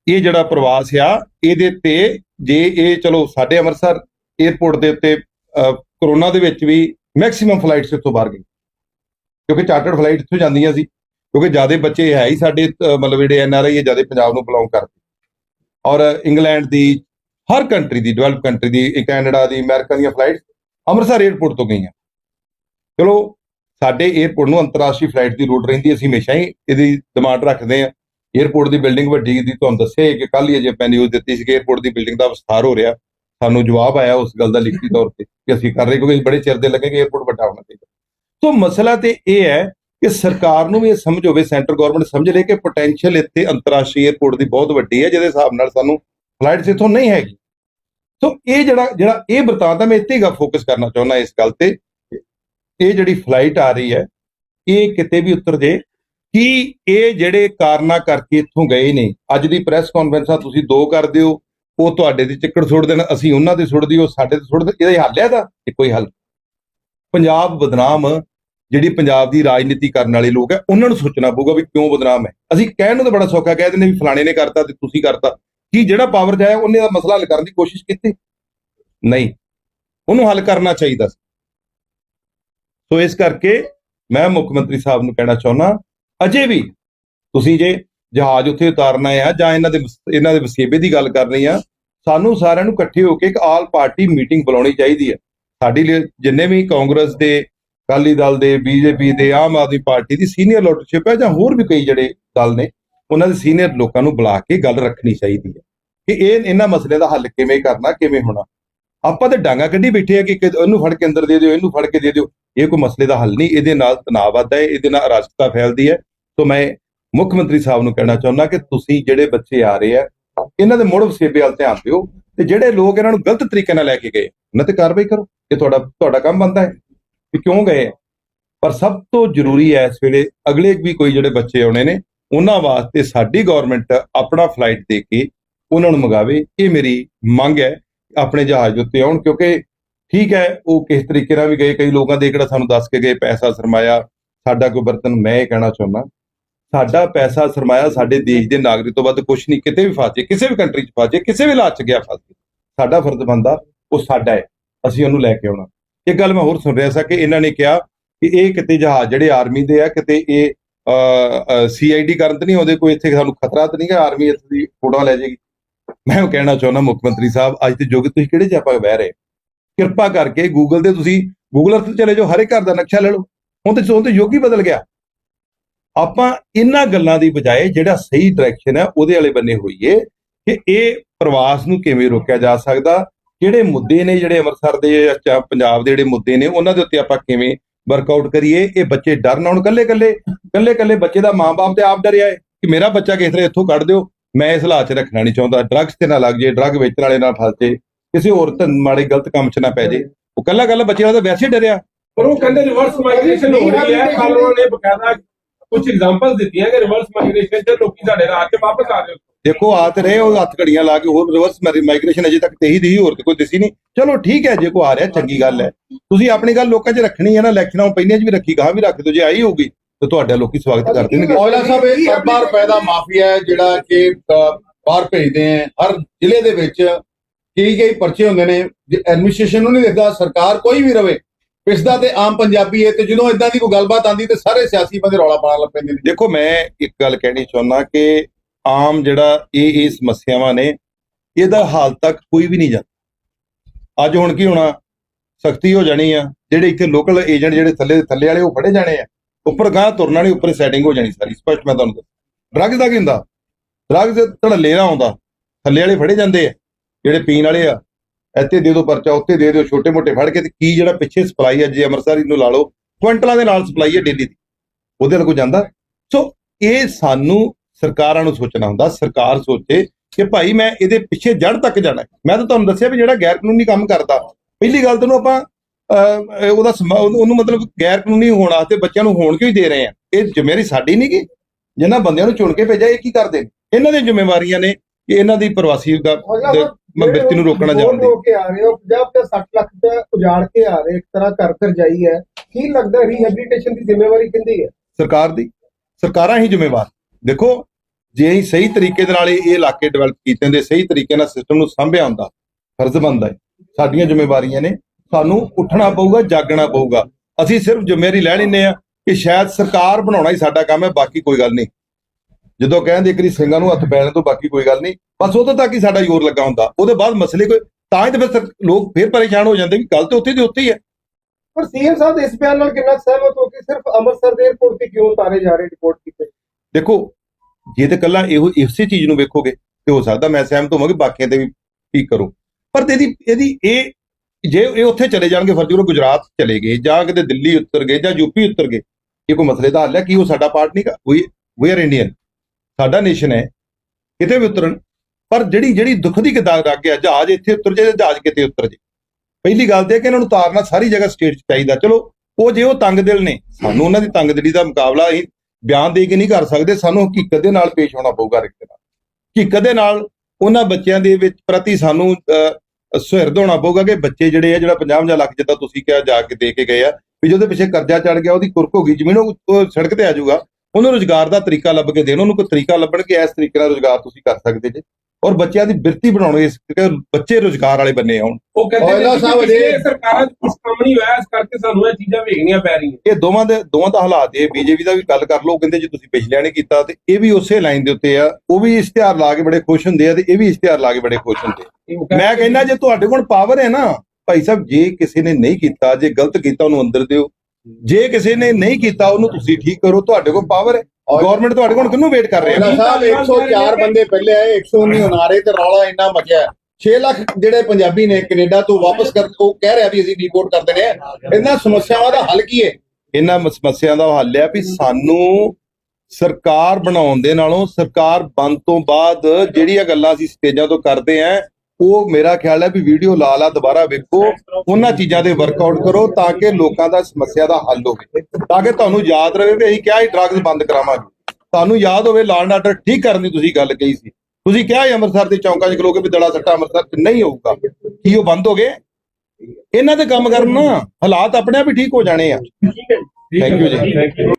ਇਹ ਜਿਹੜਾ ਪ੍ਰਵਾਸ ਆ, ਇਹਦੇ ਤੇ ਜੇ ਇਹ ਚਲੋ ਸਾਡੇ ਅੰਮ੍ਰਿਤਸਰ 에ਅਰਪੋਰਟ ਦੇ ਉੱਤੇ ਕਰੋਨਾ ਦੇ ਵਿੱਚ ਵੀ ਮੈਕਸਿਮਮ ਫਲਾਈਟਸ ਇੱਥੋਂ ਬਾਹਰ ਗਈ ਕਿਉਂਕਿ ਚਾਰਟਰਡ ਫਲਾਈਟ ਇੱਥੋਂ ਜਾਂਦੀਆਂ ਸੀ, ਕਿਉਂਕਿ ਜ਼ਿਆਦਾ ਬੱਚੇ ਹੈ ਹੀ ਸਾਡੇ ਮਤਲਬ ਜਿਹੜੇ ਐਨਆਰਆਈ ਇਹ ਜ਼ਿਆਦਾ ਪੰਜਾਬ ਨੂੰ ਬਿਲੋਂਗ ਕਰਦੇ। ਔਰ ਇੰਗਲੈਂਡ ਦੀ, ਹਰ ਕੰਟਰੀ ਦੀ ਡਿਵੈਲਪ ਕੰਟਰੀ ਦੀ, ਇਹ ਕੈਨੇਡਾ ਦੀ ਅਮਰੀਕਾ ਦੀਆਂ ਫਲਾਈਟਸ ਅੰਮ੍ਰਿਤਸਰ 에ਅਰਪੋਰਟ ਤੋਂ ਗਈਆਂ। ਚਲੋ, ਸਾਡੇ 에어ਪੋਰਟ ਨੂੰ ਅੰਤਰਰਾਸ਼ਟਰੀ ਫਲਾਈਟ ਦੀ ਰੂਟ ਰਹਿੰਦੀ ਅਸੀਂ ਹਮੇਸ਼ਾ ਹੀ ਇਹਦੀ ਡਿਮਾਂਡ ਰੱਖਦੇ ਆ 에어ਪੋਰਟ ਦੀ ਬਿਲਡਿੰਗ ਵੱਡੀ ਦੀ ਤੁਹਾਨੂੰ ਦੱਸਿਆ ਕਿ ਕੱਲ ਹੀ ਅਜੇ ਆਪਾਂ ਨਿਊਜ਼ ਦਿੱਤੀ ਸੀ ਕਿ 에어ਪੋਰਟ ਦੀ ਬਿਲਡਿੰਗ ਦਾ ਵਿਸਥਾਰ ਹੋ ਰਿਹਾ। ਸਾਨੂੰ ਜਵਾਬ ਆਇਆ ਉਸ ਗੱਲ ਦਾ ਲਿਖਤੀ ਤੌਰ ਤੇ ਕਿ ਅਸੀਂ ਕਰ ਰਹੇ ਕਿਉਂਕਿ ਬੜੇ ਚਿਰ ਦੇ ਲੱਗੇ ਕਿ 에어ਪੋਰਟ ਵੱਡਾ ਹੋਣਾ ਚਾਹੀਦਾ ਸੋ ਮਸਲਾ ਤੇ ਇਹ ਹੈ ਕਿ ਸਰਕਾਰ ਨੂੰ ਵੀ ਇਹ ਸਮਝ ਹੋਵੇ ਸੈਂਟਰ ਗਵਰਨਮੈਂਟ ਸਮਝ ਲੇ ਕਿ ਪੋਟੈਂਸ਼ੀਅਲ ਇੱਥੇ ਅੰਤਰਰਾਸ਼ਟਰੀ 에어ਪੋਰਟ ਦੀ ਬਹੁਤ ਵੱਡੀ ਹੈ, ਜਿਹਦੇ ਹਿਸਾਬ ਨਾਲ ਸਾਨੂੰ ਫਲਾਈਟਸ ਇਥੋਂ ਨਹੀਂ ਹੈਗੀ। ਸੋ ਇਹ ਜਿਹੜਾ ਜਿਹੜਾ ਇਹ ਵਰਤਾਂਤ ਹੈ, ਮੈਂ ਇੱਥੇ ਹੀ ਫੋਕਸ ਕਰਨਾ ਚਾਹੁੰਦਾ ਇਸ ਗੱਲ ਤੇ। ਇਹ ਜਿਹੜੀ ਫਲਾਈਟ ਆ ਰਹੀ ਹੈ, ਇਹ ਕਿਤੇ ਵੀ ਉਤਰ ਜੇ, ਕੀ ਇਹ ਜਿਹੜੇ ਕਾਰਨਾ ਕਰਕੇ ਇੱਥੋਂ ਗਏ ਨੇ? ਅੱਜ ਦੀ ਪ੍ਰੈਸ ਕਾਨਫਰੰਸਾਂ ਤੁਸੀਂ ਦੋ ਕਰ ਦਿਓ ਉਹ ਤੁਹਾਡੇ ਦੇ ਚਿੱਕੜ ਸੁੱਟ ਦੇਣ, ਅਸੀਂ ਉਹਨਾਂ ਦੇ ਸੁੱਟ ਉਹ ਸਾਡੇ ਤੇ ਸੁੱਟ ਦੇ ਇਹਦਾ ਹੱਲ ਹੈ ਦਾ ਇਹ ਕੋਈ ਹੱਲ ਪੰਜਾਬ ਬਦਨਾਮ, ਜਿਹੜੀ ਪੰਜਾਬ ਦੀ ਰਾਜਨੀਤੀ ਕਰਨ ਵਾਲੇ ਲੋਕ ਹੈ, ਉਹਨਾਂ ਨੂੰ ਸੋਚਣਾ ਪਊਗਾ ਵੀ ਕਿਉਂ ਬਦਨਾਮ ਹੈ। ਅਸੀਂ ਕਹਿਣ ਨੂੰ ਤਾਂ ਬੜਾ ਸੌਖਾ, ਕਹਿ ਦਿੰਦੇ ਵੀ ਫਲਾਣੇ ਨੇ ਕਰਤਾ ਤੇ ਤੁਸੀਂ ਕਰਤਾ। ਕੀ ਜਿਹੜਾ ਪਾਵਰ ਜਾਇਆ, ਉਹਨੇ ਦਾ ਮਸਲਾ ਹੱਲ ਕਰਨ ਦੀ ਕੋਸ਼ਿਸ਼ ਕੀਤੀ? ਨਹੀਂ। ਉਹਨੂੰ ਹੱਲ ਕਰਨਾ ਚਾਹੀਦਾ ਸੀ। ਸੋ ਇਸ ਕਰਕੇ ਮੈਂ ਮੁੱਖ ਮੰਤਰੀ ਸਾਹਿਬ ਨੂੰ ਕਹਿਣਾ ਚਾਹੁੰਦਾ, ਅਜੇ ਵੀ ਤੁਸੀਂ ਜੇ ਜਹਾਜ਼ ਉੱਥੇ ਉਤਾਰਨਾ ਆ ਜਾਂ ਇਹਨਾਂ ਦੇ ਇਹਨਾਂ ਦੇ ਵਸੇਬੇ ਦੀ ਗੱਲ ਕਰਨੀ ਆ, ਸਾਨੂੰ ਸਾਰਿਆਂ ਨੂੰ ਇਕੱਠੇ ਹੋ ਕੇ ਇੱਕ ਆਲ ਪਾਰਟੀ ਮੀਟਿੰਗ ਬੁਲਾਉਣੀ ਚਾਹੀਦੀ ਹੈ ਸਾਡੀ ਲਈ ਜਿੰਨੇ ਵੀ ਕਾਂਗਰਸ ਦੇ, ਅਕਾਲੀ ਦਲ ਦੇ, ਬੀਜੇਪੀ ਦੇ, ਆਮ ਆਦਮੀ ਪਾਰਟੀ ਦੀ ਸੀਨੀਅਰ ਲੀਡਰਸ਼ਿਪ ਹੈ ਜਾਂ ਹੋਰ ਵੀ ਕਈ ਜਿਹੜੇ ਦਲ ਨੇ, ਉਹਨਾਂ ਦੇ ਸੀਨੀਅਰ ਲੋਕਾਂ ਨੂੰ ਬੁਲਾ ਕੇ ਗੱਲ ਰੱਖਣੀ ਚਾਹੀਦੀ ਹੈ ਕਿ ਇਹ, ਇਹਨਾਂ ਮਸਲਿਆਂ ਦਾ ਹੱਲ ਕਿਵੇਂ ਕਰਨਾ, ਕਿਵੇਂ ਹੋਣਾ। ਆਪਾਂ ਤੇ ਡਾਂਗਾ ਕੱਢੀ ਬੈਠੇ ਆ ਕਿ ਇਹਨੂੰ ਫੜ ਕੇ ਅੰਦਰ ਦੇ ਦਿਓ, ਇਹਨੂੰ ਫੜ ਕੇ ਦੇ ਦਿਓ। ਇਹ ਕੋਈ ਮਸਲੇ ਦਾ ਹੱਲ ਨਹੀਂ, ਇਹਦੇ ਨਾਲ ਤਣਾਅ ਵੱਧਦਾ ਹੈ, ਇਹਦੇ ਨਾਲ ਅਰਾਜਕਤਾ ਫੈਲਦੀ ਹੈ। ਸੋ ਮੈਂ ਮੁੱਖ ਮੰਤਰੀ ਸਾਹਿਬ ਨੂੰ ਕਹਿਣਾ ਚਾਹੁੰਦਾ ਕਿ ਤੁਸੀਂ ਜਿਹੜੇ ਬੱਚੇ ਆ ਰਹੇ ਆ, ਇਹਨਾਂ ਦੇ ਮੁੜ ਵਸੇਬੇ ਵੱਲ ਧਿਆਨ ਦਿਓ ਤੇ ਜਿਹੜੇ ਲੋਕ ਇਹਨਾਂ ਨੂੰ ਗਲਤ ਤਰੀਕੇ ਨਾਲ ਲੈ ਕੇ ਗਏ, ਉਹਨਾਂ ਤੇ ਕਾਰਵਾਈ ਕਰੋ ਇਹ ਤੁਹਾਡਾ ਤੁਹਾਡਾ ਕੰਮ ਬਣਦਾ ਹੈ ਕਿ ਕਿਉਂ ਗਏ ਪਰ ਸਭ ਤੋਂ ਜ਼ਰੂਰੀ ਹੈ ਇਸ ਵੇਲੇ ਅਗਲੇ ਵੀ ਕੋਈ ਜਿਹੜੇ ਬੱਚੇ ਆਉਣੇ ਨੇ, ਉਹਨਾਂ ਵਾਸਤੇ ਸਾਡੀ ਗਵਰਨਮੈਂਟ ਆਪਣਾ ਫਲਾਈਟ ਦੇ ਕੇ ਉਹਨਾਂ ਨੂੰ ਮੰਗਾਵੇ, ਇਹ ਮੇਰੀ ਮੰਗ ਹੈ। ਆਪਣੇ ਜਹਾਜ਼ ਦੇ ਉੱਤੇ ਆਉਣ, ਕਿਉਂਕਿ ਠੀਕ ਹੈ, ਉਹ ਕਿਸ ਤਰੀਕੇ ਨਾਲ ਵੀ ਗਏ, ਕਈ ਲੋਕਾਂ ਦੇ ਕਿਹੜਾ ਸਾਨੂੰ ਦੱਸ ਕੇ ਗਏ, ਪੈਸਾ ਸਰਮਾਇਆ, ਸਾਡਾ ਕੋਈ ਬਰਤਨ, ਮੈਂ ਇਹ ਕਹਿਣਾ ਚਾਹੁੰਦਾ, ਸਾਡਾ ਪੈਸਾ ਸਰਮਾਇਆ ਸਾਡੇ ਦੇਸ਼ ਦੇ ਨਾਗਰਿਕ ਤੋਂ ਵੱਧ ਕੁਝ ਨਹੀਂ, ਕਿਤੇ ਵੀ ਫਾਜੇ ਕਿਸੇ ਵੀ ਕੰਟਰੀ 'ਚ ਫਸ ਜੇ ਕਿਸੇ ਵੀ ਇਲਾਜ 'ਚ ਗਿਆ ਫਾਜੇ ਸਾਡਾ ਫਰਜ਼ ਬੰਦਾ ਉਹ ਸਾਡਾ ਹੈ, ਅਸੀਂ ਉਹਨੂੰ ਲੈ ਕੇ ਆਉਣਾ। ਇੱਕ ਗੱਲ ਮੈਂ ਹੋਰ ਸੁਣ ਰਿਹਾ ਸੀ ਕਿ ਇਹਨਾਂ ਨੇ ਕਿਹਾ ਕਿ ਇਹ ਕਿਤੇ ਜਹਾਜ਼, ਜਿਹੜੇ ਆਰਮੀ ਦੇ ਆ, ਕਿਤੇ ਇਹ ਸੀਆਈਡੀ ਕਰਨ ਤੇ ਨਹੀਂ ਆਉਂਦੇ, ਕੋਈ ਇੱਥੇ ਸਾਨੂੰ ਖਤਰਾ ਤਾਂ ਨਹੀਂ ਕਿ ਆਰਮੀ ਇੱਥੇ ਦੀ ਫੋਟੋਆਂ ਲੈ ਜਾਏਗੀ। ਮੈਂ ਉਹ ਕਹਿਣਾ ਚਾਹੁੰਦਾ ਮੁੱਖ ਮੰਤਰੀ ਸਾਹਿਬ, ਅੱਜ ਤੇ ਯੁੱਗ ਤੁਸੀਂ ਕਿਹੜੇ 'ਚ ਆਪਾਂ ਬਹਿ ਰਹੇ? ਕਿਰਪਾ ਕਰਕੇ ਗੂਗਲ ਤੇ ਤੁਸੀਂ ਗੂਗਲ ਅਰਥ ਚਲੇ ਜਾਓ, ਹਰ ਘਰ ਦਾ ਨਕਸ਼ਾ ਲੈ ਲਓ। ਹੁਣ ਤੇ ਹੁਣ ਤੇ ਯੁੱਗ ਹੀ ਬਦਲ ਗਿਆ। ਆਪਾਂ ਇਹਨਾਂ ਗੱਲਾਂ ਦੀ ਬਜਾਏ ਜਿਹੜਾ ਸਹੀ ਡਾਇਰੈਕਸ਼ਨ ਹੈ, ਉਹਦੇ ਵਾਲੇ ਬੰਨੇ ਹੋਈਏ ਕਿ ਇਹ ਪ੍ਰਵਾਸ ਨੂੰ ਕਿਵੇਂ ਰੋਕਿਆ ਜਾ ਸਕਦਾ ਜਿਹੜੇ ਮੁੱਦੇ ਨੇ ਜਿਹੜੇ ਅੰਮ੍ਰਿਤਸਰ ਦੇ ਜਾਂ ਪੰਜਾਬ ਦੇ ਜਿਹੜੇ ਮੁੱਦੇ ਨੇ, ਉਹਨਾਂ ਦੇ ਉੱਤੇ ਆਪਾਂ ਕਿਵੇਂ ਵਰਕਆਊਟ ਕਰੀਏ? ਇਹ ਬੱਚੇ ਡਰਨ ਨਾ ਹੁਣ ਕੱਲੇ ਕੱਲੇ ਕੱਲੇ ਕੱਲੇ ਬੱਚੇ ਦਾ ਮਾਂ-ਬਾਪ ਤੇ ਆਪ ਡਰਿਆ ਹੈ ਕਿ ਮੇਰਾ ਬੱਚਾ ਕਿਸ ਤਰ੍ਹਾਂ ਇੱਥੋਂ ਕੱਢ ਦਿਓ। ਮੈਂ ਇਸ ਹਾਲਾਤ 'ਚ ਰੱਖਣਾ ਨਹੀਂ ਚਾਹੁੰਦਾ। ਡਰੱਗਸ ਤੇ ਨਾ ਲੱਗ ਜੇ ਡਰੱਗ ਵੇਚਣ ਵਾਲੇ ਨਾਲ ਫਸ ਜੇ ਕਿਸੇ ਹੋਰ ਧਨ ਮਾੜੇ ਗਲਤ ਕੰਮ 'ਚ ਨਾ ਪੈ ਜੇ ਉਹ ਕੱਲਾ ਕੱਲਾ ਬੱਚੇ ਦਾ ਤਾਂ ਵੈਸੇ ਡਰਿਆ। ਪਰ ਉਹ ਕਹਿੰਦੇ ਰਿਵਰਸ ਮਾਈਗ੍ਰੇਸ਼ਨ ਹੋ ਰਹੀ ਹੈ। ਕੱਲ ਉਹਨਾਂ ਨੇ ਬਕਾਇਦਾ ਕੁਝ ਐਗਜ਼ਾਮਪਲਸ ਦਿੱਤੀਆਂ ਕਿ ਰਿਵਰਸ ਮਾਈਗ੍ਰੇਸ਼ਨ ਚ ਲੋਕੀ ਸਾਡੇ ਰਾਜ ਚ ਵਾਪਸ ਆ ਰਹੇ ਹੋ ਦੇਖੋ ਆ ਤੇ ਰਹੇ ਉਹ ਹੱਥ ਘੜੀਆਂ ਲਾ ਕੇ ਹੋਰ ਰਿਵਰਸ ਮਾਈਗ੍ਰੇਸ਼ਨ ਅਜੇ ਤੱਕ ਤੇਹੀ ਦੀ ਹੋਰ ਤੇ ਕੋਈ ਦਿਸੀ ਨਹੀਂ। ਚਲੋ ਠੀਕ ਹੈ ਜੇ ਕੋ ਆ ਰਿਹਾ ਚੰਗੀ ਗੱਲ ਹੈ। ਤੁਸੀਂ ਆਪਣੀ ਗੱਲ ਲੋਕਾਂ 'ਚ ਰੱਖਣੀ ਹੈ ਨਾ ਇਲੈਕਸ਼ਨਾਂ ਪਹਿਲੀਆਂ 'ਚ ਵੀ ਰੱਖੀ ਗਾਂ ਵੀ ਰੱਖ ਦਿਓ ਜੇ ਆਈ ਹੋਊਗੀ। ਤੇ ਤੁਹਾਡੇ ਲੋਕੀ ਸਵਾਗਤ ਕਰ ਦੇਣਗੇ ਔਜਲਾ ਸਾਹਿਬ ਇਹ ਰੁਪਏ ਦਾ ਮਾਫੀਆ ਹੈ ਜਿਹੜਾ ਕਿ ਅ, ਬਾਹਰ ਭੇਜਦੇ ਹੈ। ਹਰ ਜ਼ਿਲ੍ਹੇ ਦੇ ਵਿੱਚ ਕਈ ਕਈ ਪਰਚੇ ਹੁੰਦੇ ਨੇ। ਐਡਮਿਨਿਸਟ੍ਰੇਸ਼ਨ ਨੂੰ ਨਹੀਂ ਦੇਖਦਾ ਸਰਕਾਰ ਕੋਈ ਵੀ ਰਵੇ ਪਿਸਦਾ ਤੇ ਆਮ ਪੰਜਾਬੀ ਹੈ ਤੇ ਜਦੋਂ ਇਦਾਂ ਦੀ ਕੋਈ ਗੱਲਬਾਤ ਆਂਦੀ ਤੇ ਸਾਰੇ ਸਿਆਸੀ ਬੰਦੇ ਰੌਲਾ ਪਾਉਣ ਲੱਗ ਪੈਂਦੇ ਨੇ। ਦੇਖੋ ਮੈਂ ਇੱਕ ਗੱਲ ਕਹਿਣੀ ਚਾਹੁੰਦਾ ਕਿ ਆਮ ਜਿਹੜਾ ਇਹ ਇਹ ਸਮੱਸਿਆਵਾਂ ਨੇ ਇਹਦਾ ਹਾਲ ਤੱਕ ਕੋਈ ਵੀ ਨਹੀਂ ਜਾਂਦਾ। ਅੱਜ ਹੁਣ ਕੀ ਹੋਣਾ? ਸਖਤੀ ਹੋ ਜਾਣੀ ਆ। ਜਿਹੜੇ ਇੱਥੇ ਲੋਕਲ ਏਜੰਟ ਜਿਹੜੇ ਥੱਲੇ ਥੱਲੇ ਵਾਲੇ ਉਹ ਫੜੇ ਜਾਣੇ ਆ। ਉੱਪਰ ਗਾਂ ਤੁਰਨਾ ਨਹੀਂ ਉੱਪਰ ਸੈਟਿੰਗ ਹੋ ਜਾਣੀ ਸਾਰੀ। ਸਪਸ਼ਟ ਮੈਂ ਤੁਹਾਨੂੰ ਦੱਸ। ਡਰੱਗ ਦਾ ਕੀ ਹੁੰਦਾ? ਡਰੱਗਸ ਧੜੱਲੇ ਨਾ ਆਉਂਦਾ। ਥੱਲੇ ਵਾਲੇ ਫੜੇ ਜਾਂਦੇ ਆ, ਜਿਹੜੇ ਪੀਣ ਵਾਲੇ ਆ। ਇੱਥੇ ਦੇ ਦਿਓ ਪਰਚਾ, ਉੱਥੇ ਦੇ ਦਿਓ ਛੋਟੇ ਮੋਟੇ ਫੜ ਕੇ ਤੇ ਕੀ ਜਿਹੜਾ ਪਿੱਛੇ ਸਪਲਾਈ ਆ, ਜੇ ਅੰਮ੍ਰਿਤਸਰ ਨੂੰ ਲਾ ਲਓ, ਕੁਇੰਟਲਾਂ ਦੇ ਨਾਲ ਸਪਲਾਈ ਹੈ ਡੇਲੀ ਦੀ। ਉਹਦੇ ਨਾਲ ਕੋਈ ਜਾਂਦਾ? ਸੋ ਇਹ ਸਾਨੂੰ ਸਰਕਾਰਾਂ ਨੂੰ ਸੋਚਣਾ ਹੁੰਦਾ। ਸਰਕਾਰ ਸੋਚੇ ਕਿ ਭਾਈ ਮੈਂ ਇਹਦੇ ਪਿੱਛੇ ਜੜ ਤੱਕ ਜਾਣਾ। ਮੈਂ ਤਾਂ ਤੁਹਾਨੂੰ ਦੱਸਿਆ ਵੀ ਜਿਹੜਾ ਗੈਰ ਕਾਨੂੰਨੀ ਕੰਮ ਕਰਦਾ। ਪਹਿਲੀ ਗੱਲ ਤਾਂ ਆਪਾਂ ਉਹਦਾ ਉਹਨੂੰ ਮਤਲਬ ਗੈਰ ਕਾਨੂੰਨੀ ਹੋਣ ਵਾਸਤੇ ਬੱਚਿਆਂ ਨੂੰ ਹੋਣ ਕਿਉਂ ਹੀ ਦੇ ਰਹੇ ਆ? ਇਹ ਜ਼ਿੰਮੇਵਾਰੀ ਸਾਡੀ ਨਹੀਂ ਗੀ ਜਿਨ੍ਹਾਂ ਬੰਦਿਆਂ ਨੂੰ ਚੁਣ ਕੇ ਭੇਜਿਆ ਇਹ ਕੀ ਕਰਦੇ? ਨੇ ਇਹਨਾਂ ਦੀਆਂ ਜ਼ਿੰਮੇਵਾਰੀਆਂ ਨੇ ਕਿ ਇਹਨਾਂ ਦੀ ਪ੍ਰਵਾਸੀ ਦਾ ਦੇ- ਬਿਰਤੀ ਨੂੰ ਰੋਕਣਾ ਜਾਣਦੇ ਹੋ ਕੇ ਆ ਰਹੇ ਹੋ 50 ਤੇ 60 ਲੱਖ ਰੁਪਏ ਉਜਾੜ ਕੇ ਆ ਰਹੇ ਇੱਕ ਤਰ੍ਹਾਂ ਕਰ ਕਰ ਜਾਈ ਹੈ। ਕੀ ਲੱਗਦਾ ਰੀਹੈਬਿਲਿਟੇਸ਼ਨ ਦੀ ਜ਼ਿੰਮੇਵਾਰੀ ਕਿੰਦੀ ਹੈ? ਸਰਕਾਰ ਦੀ। ਸਰਕਾਰਾਂ ਹੀ ਜ਼ਿੰਮੇਵਾਰ। ਦੇਖੋ ਜੇ ਅਸੀਂ ਸਹੀ ਤਰੀਕੇ ਦੇ ਨਾਲ ਇਹ ਇਹ ਇਲਾਕੇ ਡਿਵੈਲਪ ਕੀਤੇ ਹੁੰਦੇ ਸਹੀ ਤਰੀਕੇ ਨਾਲ ਸਿਸਟਮ ਨੂੰ ਸੰਭਿਆ ਹੁੰਦਾ ਫਰਜ਼ ਬਣਦਾ ਹੈ। ਸਾਡੀਆਂ ਜ਼ਿੰਮੇਵਾਰੀਆਂ ਨੇ। ਸਾਨੂੰ ਉੱਠਣਾ ਪਊਗਾ ਜਾਗਣਾ ਪਊਗਾ। ਅਸੀਂ ਸਿਰਫ ਜ਼ਿੰਮੇਵਾਰੀ ਲੈ ਲੈਂਦੇ ਆ ਕਿ ਸ਼ਾਇਦ ਸਰਕਾਰ ਬਣਾਉਣਾ ਹੀ ਸਾਡਾ ਕੰਮ ਹੈ ਬਾਕੀ ਕੋਈ ਗੱਲ ਨਹੀਂ। ਜਦੋਂ ਕਹਿੰਦੇ ਇੱਕ ਸਿੰਘਾਂ ਨੂੰ ਹੱਥ ਪੈਣ ਤੋਂ ਬਾਕੀ ਕੋਈ ਗੱਲ ਨਹੀਂ ਬਸ ਉਦੋਂ ਤੱਕ ਹੀ ਸਾਡਾ ਜ਼ੋਰ ਲੱਗਾ ਹੁੰਦਾ। ਉਹਦੇ ਬਾਅਦ ਮਸਲੇ ਕੋਈ ਤਾਂ ਹੀ ਤਾਂ ਫਿਰ ਲੋਕ ਫਿਰ ਪਰੇਸ਼ਾਨ ਹੋ ਜਾਂਦੇ ਕਿ ਗੱਲ ਤੇ ਉੱਥੇ ਦੀ ਉੱਥੇ ਹੀ ਹੈ। ਪਰ ਸੀਐਮ ਸਾਹਿਬ ਇਸ ਬਿਆਨ ਨਾਲ ਕਿੰਨਾ ਸਹਿਮਤ ਹੋ ਕਿ ਸਿਰਫ ਅੰਮ੍ਰਿਤਸਰ ਦੇ 에ਅਰਪੋਰਟ ਤੇ ਕਿਉਂ ਉਤਾਰੇ ਜਾ ਰਹੇ ਰਿਪੋਰਟ ਕੀਤੇ? ਦੇਖੋ ਜੇ ਤੇ ਕੱਲਾ ਇਹੋ ਇਸੇ ਚੀਜ਼ ਨੂੰ ਵੇਖੋਗੇ ਤੇ ਹੋ ਸਕਦਾ ਮੈਂ ਸਹਿਮਤ ਹੋਵਾਂਗਾ ਬਾਕੀਆਂ ਤੇ ਵੀ ਠੀਕ ਕਰੋ। ਪਰ ਇਹਦੀ ਇਹਦੀ ਇਹ ਜੇ ਇਹ ਉੱਥੇ ਚਲੇ ਜਾਣਗੇ, ਫਰਜ਼ ਉਹ ਗੁਜਰਾਤ ਚਲੇ ਗਏ ਜਾਂ ਕਿਤੇ ਦਿੱਲੀ ਉੱਤਰ ਗਏ ਜਾਂ ਯੂਪੀ ਉੱਤਰ ਗਏ, ਇਹ ਕੋਈ ਮਸਲੇ ਦਾ ਹੱਲ ਹੈ ਕਿ ਉਹ ਸਾਡਾ ਪਾਰਟ ਨਹੀਂਗਾ ਵੀ ਵੀ ਆਰ ਇੰਡੀਅਨ ਸਾਡਾ ਨੇਸ਼ਨ ਹੈ। ਕਿਤੇ ਵੀ ਉਤਰਨ, ਪਰ ਜਿਹੜੀ ਜਿਹੜੀ ਦੁੱਖ ਦੀ ਕਿਦਾਗ ਰੱਖ ਗਿਆ ਜਹਾਜ਼ ਇੱਥੇ ਉਤਰ ਜੇ ਜਹਾਜ਼ ਕਿਤੇ ਉਤਰ ਜੇ ਪਹਿਲੀ ਗੱਲ ਤੇ ਕਿ ਇਹਨਾਂ ਨੂੰ ਉਤਾਰਨਾ ਸਾਰੀ ਜਗ੍ਹਾ ਸਟੇਟ 'ਚ ਚਾਹੀਦਾ। ਚਲੋ, ਉਹ ਜੇ ਉਹ ਤੰਗ ਦਿਲ ਨੇ, ਸਾਨੂੰ ਉਹਨਾਂ ਦੀ ਤੰਗ ਦਿਲੀ ਦਾ ਮੁਕਾਬਲਾ ਅਸੀਂ ਬਿਆਨ ਦੇ ਕੇ ਨਹੀਂ ਕਰ ਸਕਦੇ, ਸਾਨੂੰ ਹਕੀਕਤ ਦੇ ਨਾਲ ਪੇਸ਼ ਹੋਣਾ ਪਊਗਾ ਹਰ ਨਾਲ। ਹਕੀਕਤ ਦੇ ਨਾਲ ਉਹਨਾਂ ਬੱਚਿਆਂ ਦੇ ਵਿੱਚ ਪ੍ਰਤੀ ਸਾਨੂੰ ਅਹ, ਸੁਹਿਰਦ ਹੋਣਾ ਪਊਗਾ ਕਿ ਬੱਚੇ ਜਿਹੜੇ ਆ ਜਿਹੜਾ 50 ਲੱਖ ਜਿੱਦਾਂ ਤੁਸੀਂ ਕਿਹਾ ਜਾ ਕੇ ਦੇ ਕੇ ਗਏ ਆ ਵੀ ਜਿਹਦੇ ਪਿੱਛੇ ਕਰਜ਼ਾ ਚੜ ਗਿਆ ਉਹਦੀ ਕੁਰਕ ਹੋ ਗਈ ਜ਼ਮੀਨ ਉਹ ਉਹ ਸੜਕ ਤੇ ਆ ਜਾਊਗਾ ਉਹਨੂੰ ਰੋਜ਼ਗਾਰ ਦਾ ਤਰੀਕਾ ਲੱਭ ਕੇ ਦੇਣ ਉਹਨੂੰ ਕੋਈ ਤਰੀਕਾ ਲੱਭਣ ਕਿ ਇਸ ਤਰੀਕੇ ਨਾਲ ਰੋਜ਼ਗਾਰ ਤੁਸੀਂ ਕਰ ਸਕਦੇ ਜੇ। ਔਰ ਬੱਚਿਆਂ ਦੀ ਬਿਰਤੀ ਬਣਾਉਣੀ ਕਿ ਬੱਚੇ ਰੋਜ਼ਗਾਰ ਵਾਲੇ ਬੰਨੇ ਆਉਣ। ਉਹ ਕਹਿੰਦੇ ਨੇ ਸਾਹਿਬ ਕਿ ਜੇ- ਪਿਛਲੇ ਸਰਕਾਰਾਂ 'ਚ ਕੁਛ ਕੰਮ ਨਹੀਂ ਹੋਇਆ ਇਸ ਕਰਕੇ ਸਾਨੂੰ ਇਹ ਚੀਜ਼ਾਂ ਵੇਖਣੀਆਂ ਪੈ ਰਹੀਆਂ। ਇਹ ਦੋਵਾਂ ਦੇ ਦੋਵਾਂ ਦਾ ਹਾਲਾਤ ਇਹ ਬੀਜੇਪੀ ਦਾ ਵੀ ਗੱਲ ਕਰ ਲਓ ਕਹਿੰਦੇ ਜੇ ਤੁਸੀਂ ਪਿਛਲਿਆਂ ਨੇ ਕੀਤਾ ਤੇ ਇਹ ਵੀ ਉਸੇ ਲਾਈਨ ਦੇ ਉੱਤੇ ਆ ਉਹ ਵੀ ਇਸ਼ਤਿਹਾਰ ਲਾ ਕੇ ਬੜੇ ਖੁਸ਼ ਹੁੰਦੇ ਆ ਤੇ ਇਹ ਵੀ ਇਸ਼ਤਿਹਾਰ ਲਾ ਕੇ ਬੜੇ ਖੁਸ਼ ਹੁੰਦੇ ਮੈਂ ਕਹਿੰਦਾ ਜੇ ਤੁਹਾਡੇ ਕੋਲ ਪਾਵਰ ਹੈ ਨਾ ਭਾਈ ਸਾਹਿਬ ਜੇ ਕਿਸੇ ਨੇ ਨਹੀਂ ਕੀਤਾ ਜੇ ਗਲਤ ਕੀਤਾ ਉਹਨੂੰ ਅੰਦਰ ਦਿਓ। ਜੇ ਕਿਸੇ ਨੇ ਨਹੀਂ ਕੀਤਾ ਉਹਨੂੰ ਤੁਸੀਂ ਠੀਕ ਕਰੋ ਤੁਹਾਡੇ ਕੋਲ ਪਾਵਰ ਹੈ। ਗਵਰਨਮੈਂਟ ਤੁਹਾਡੇ ਕੋਲ ਕਿਹਨੂੰ ਵੇਟ ਕਰ ਰਿਹਾ ਔਜਲਾ ਸਾਹਿਬ 104 ਬੰਦੇ ਪਹਿਲੇ ਆਏ 119 ਹੁਣ ਆ ਰਹੇ ਤੇ ਰੌਲਾ ਇੰਨਾ ਮਚਿਆ 6 ਲੱਖ ਜਿਹੜੇ ਪੰਜਾਬੀ ਨੇ ਕੈਨੇਡਾ ਤੋਂ ਵਾਪਸ ਕਰ ਉਹ ਕਹਿ ਰਿਹਾ ਵੀ ਅਸੀਂ ਡੀਪੋਰਟ ਕਰ ਦੇਣੇ ਆ। ਇਹਨਾਂ ਸਮੱਸਿਆਵਾਂ ਦਾ ਹੱਲ ਕੀ ਹੈ? ਇਹਨਾਂ ਸਮੱਸਿਆ ਦਾ ਹੱਲ ਹੈ ਵੀ ਸਾਨੂੰ ਸਰਕਾਰ ਬਣਾਉਣ ਦੇ ਨਾਲੋਂ ਸਰਕਾਰ ਬੰਦ ਤੋਂ ਬਾਅਦ ਜਿਹੜੀਆਂ ਗੱਲਾਂ ਅਸੀਂ ਸਟੇਜਾਂ ਤੋਂ ਕਰਦੇ ਆਂ ਉਹ ਮੇਰਾ ਖਿਆਲ ਹੈ ਵੀ ਵੀਡੀਓ ਲਾ ਲਾ ਦੁਬਾਰਾ ਵੇਖੋ। ਉਹਨਾਂ ਚੀਜ਼ਾਂ ਦੇ ਵਰਕਆਊਟ ਕਰੋ ਤਾਂ ਕਿ ਲੋਕਾਂ ਦਾ ਸਮੱਸਿਆ ਦਾ ਹੱਲ ਹੋਵੇ। ਤਾਂ ਕਿ ਤੁਹਾਨੂੰ ਯਾਦ ਰਹੇ ਵੀ ਅਸੀਂ ਕਿਹਾ ਹੀ ਡਰੱਗਸ ਬੰਦ ਕਰਾਵਾਂਗੇ। ਤੁਹਾਨੂੰ ਯਾਦ ਹੋਵੇ ਲਾਅ ਐਂਡ ਆਰਡਰ ਠੀਕ ਕਰਨ ਦੀ ਤੁਸੀਂ ਗੱਲ ਕਹੀ ਸੀ। ਤੁਸੀਂ ਕਿਹਾ ਸੀ ਅੰਮ੍ਰਿਤਸਰ ਦੇ ਚੌਂਕਾਂ 'ਚ ਖਲੋ ਕੇ ਵੀ ਦੜਾ ਸੱਟਾ ਅੰਮ੍ਰਿਤਸਰ 'ਚ ਨਹੀਂ ਹੋਊਗਾ। ਕੀ ਉਹ ਬੰਦ ਹੋ ਗਏ? ਇਹਨਾਂ ਤੇ ਕੰਮ ਕਰਨ ਹਾਲਾਤ ਆਪਣੇ ਆਪ ਹੀ ਠੀਕ ਹੋ ਜਾਣੇ ਆ। ਹੈ ਜੀ। Thank you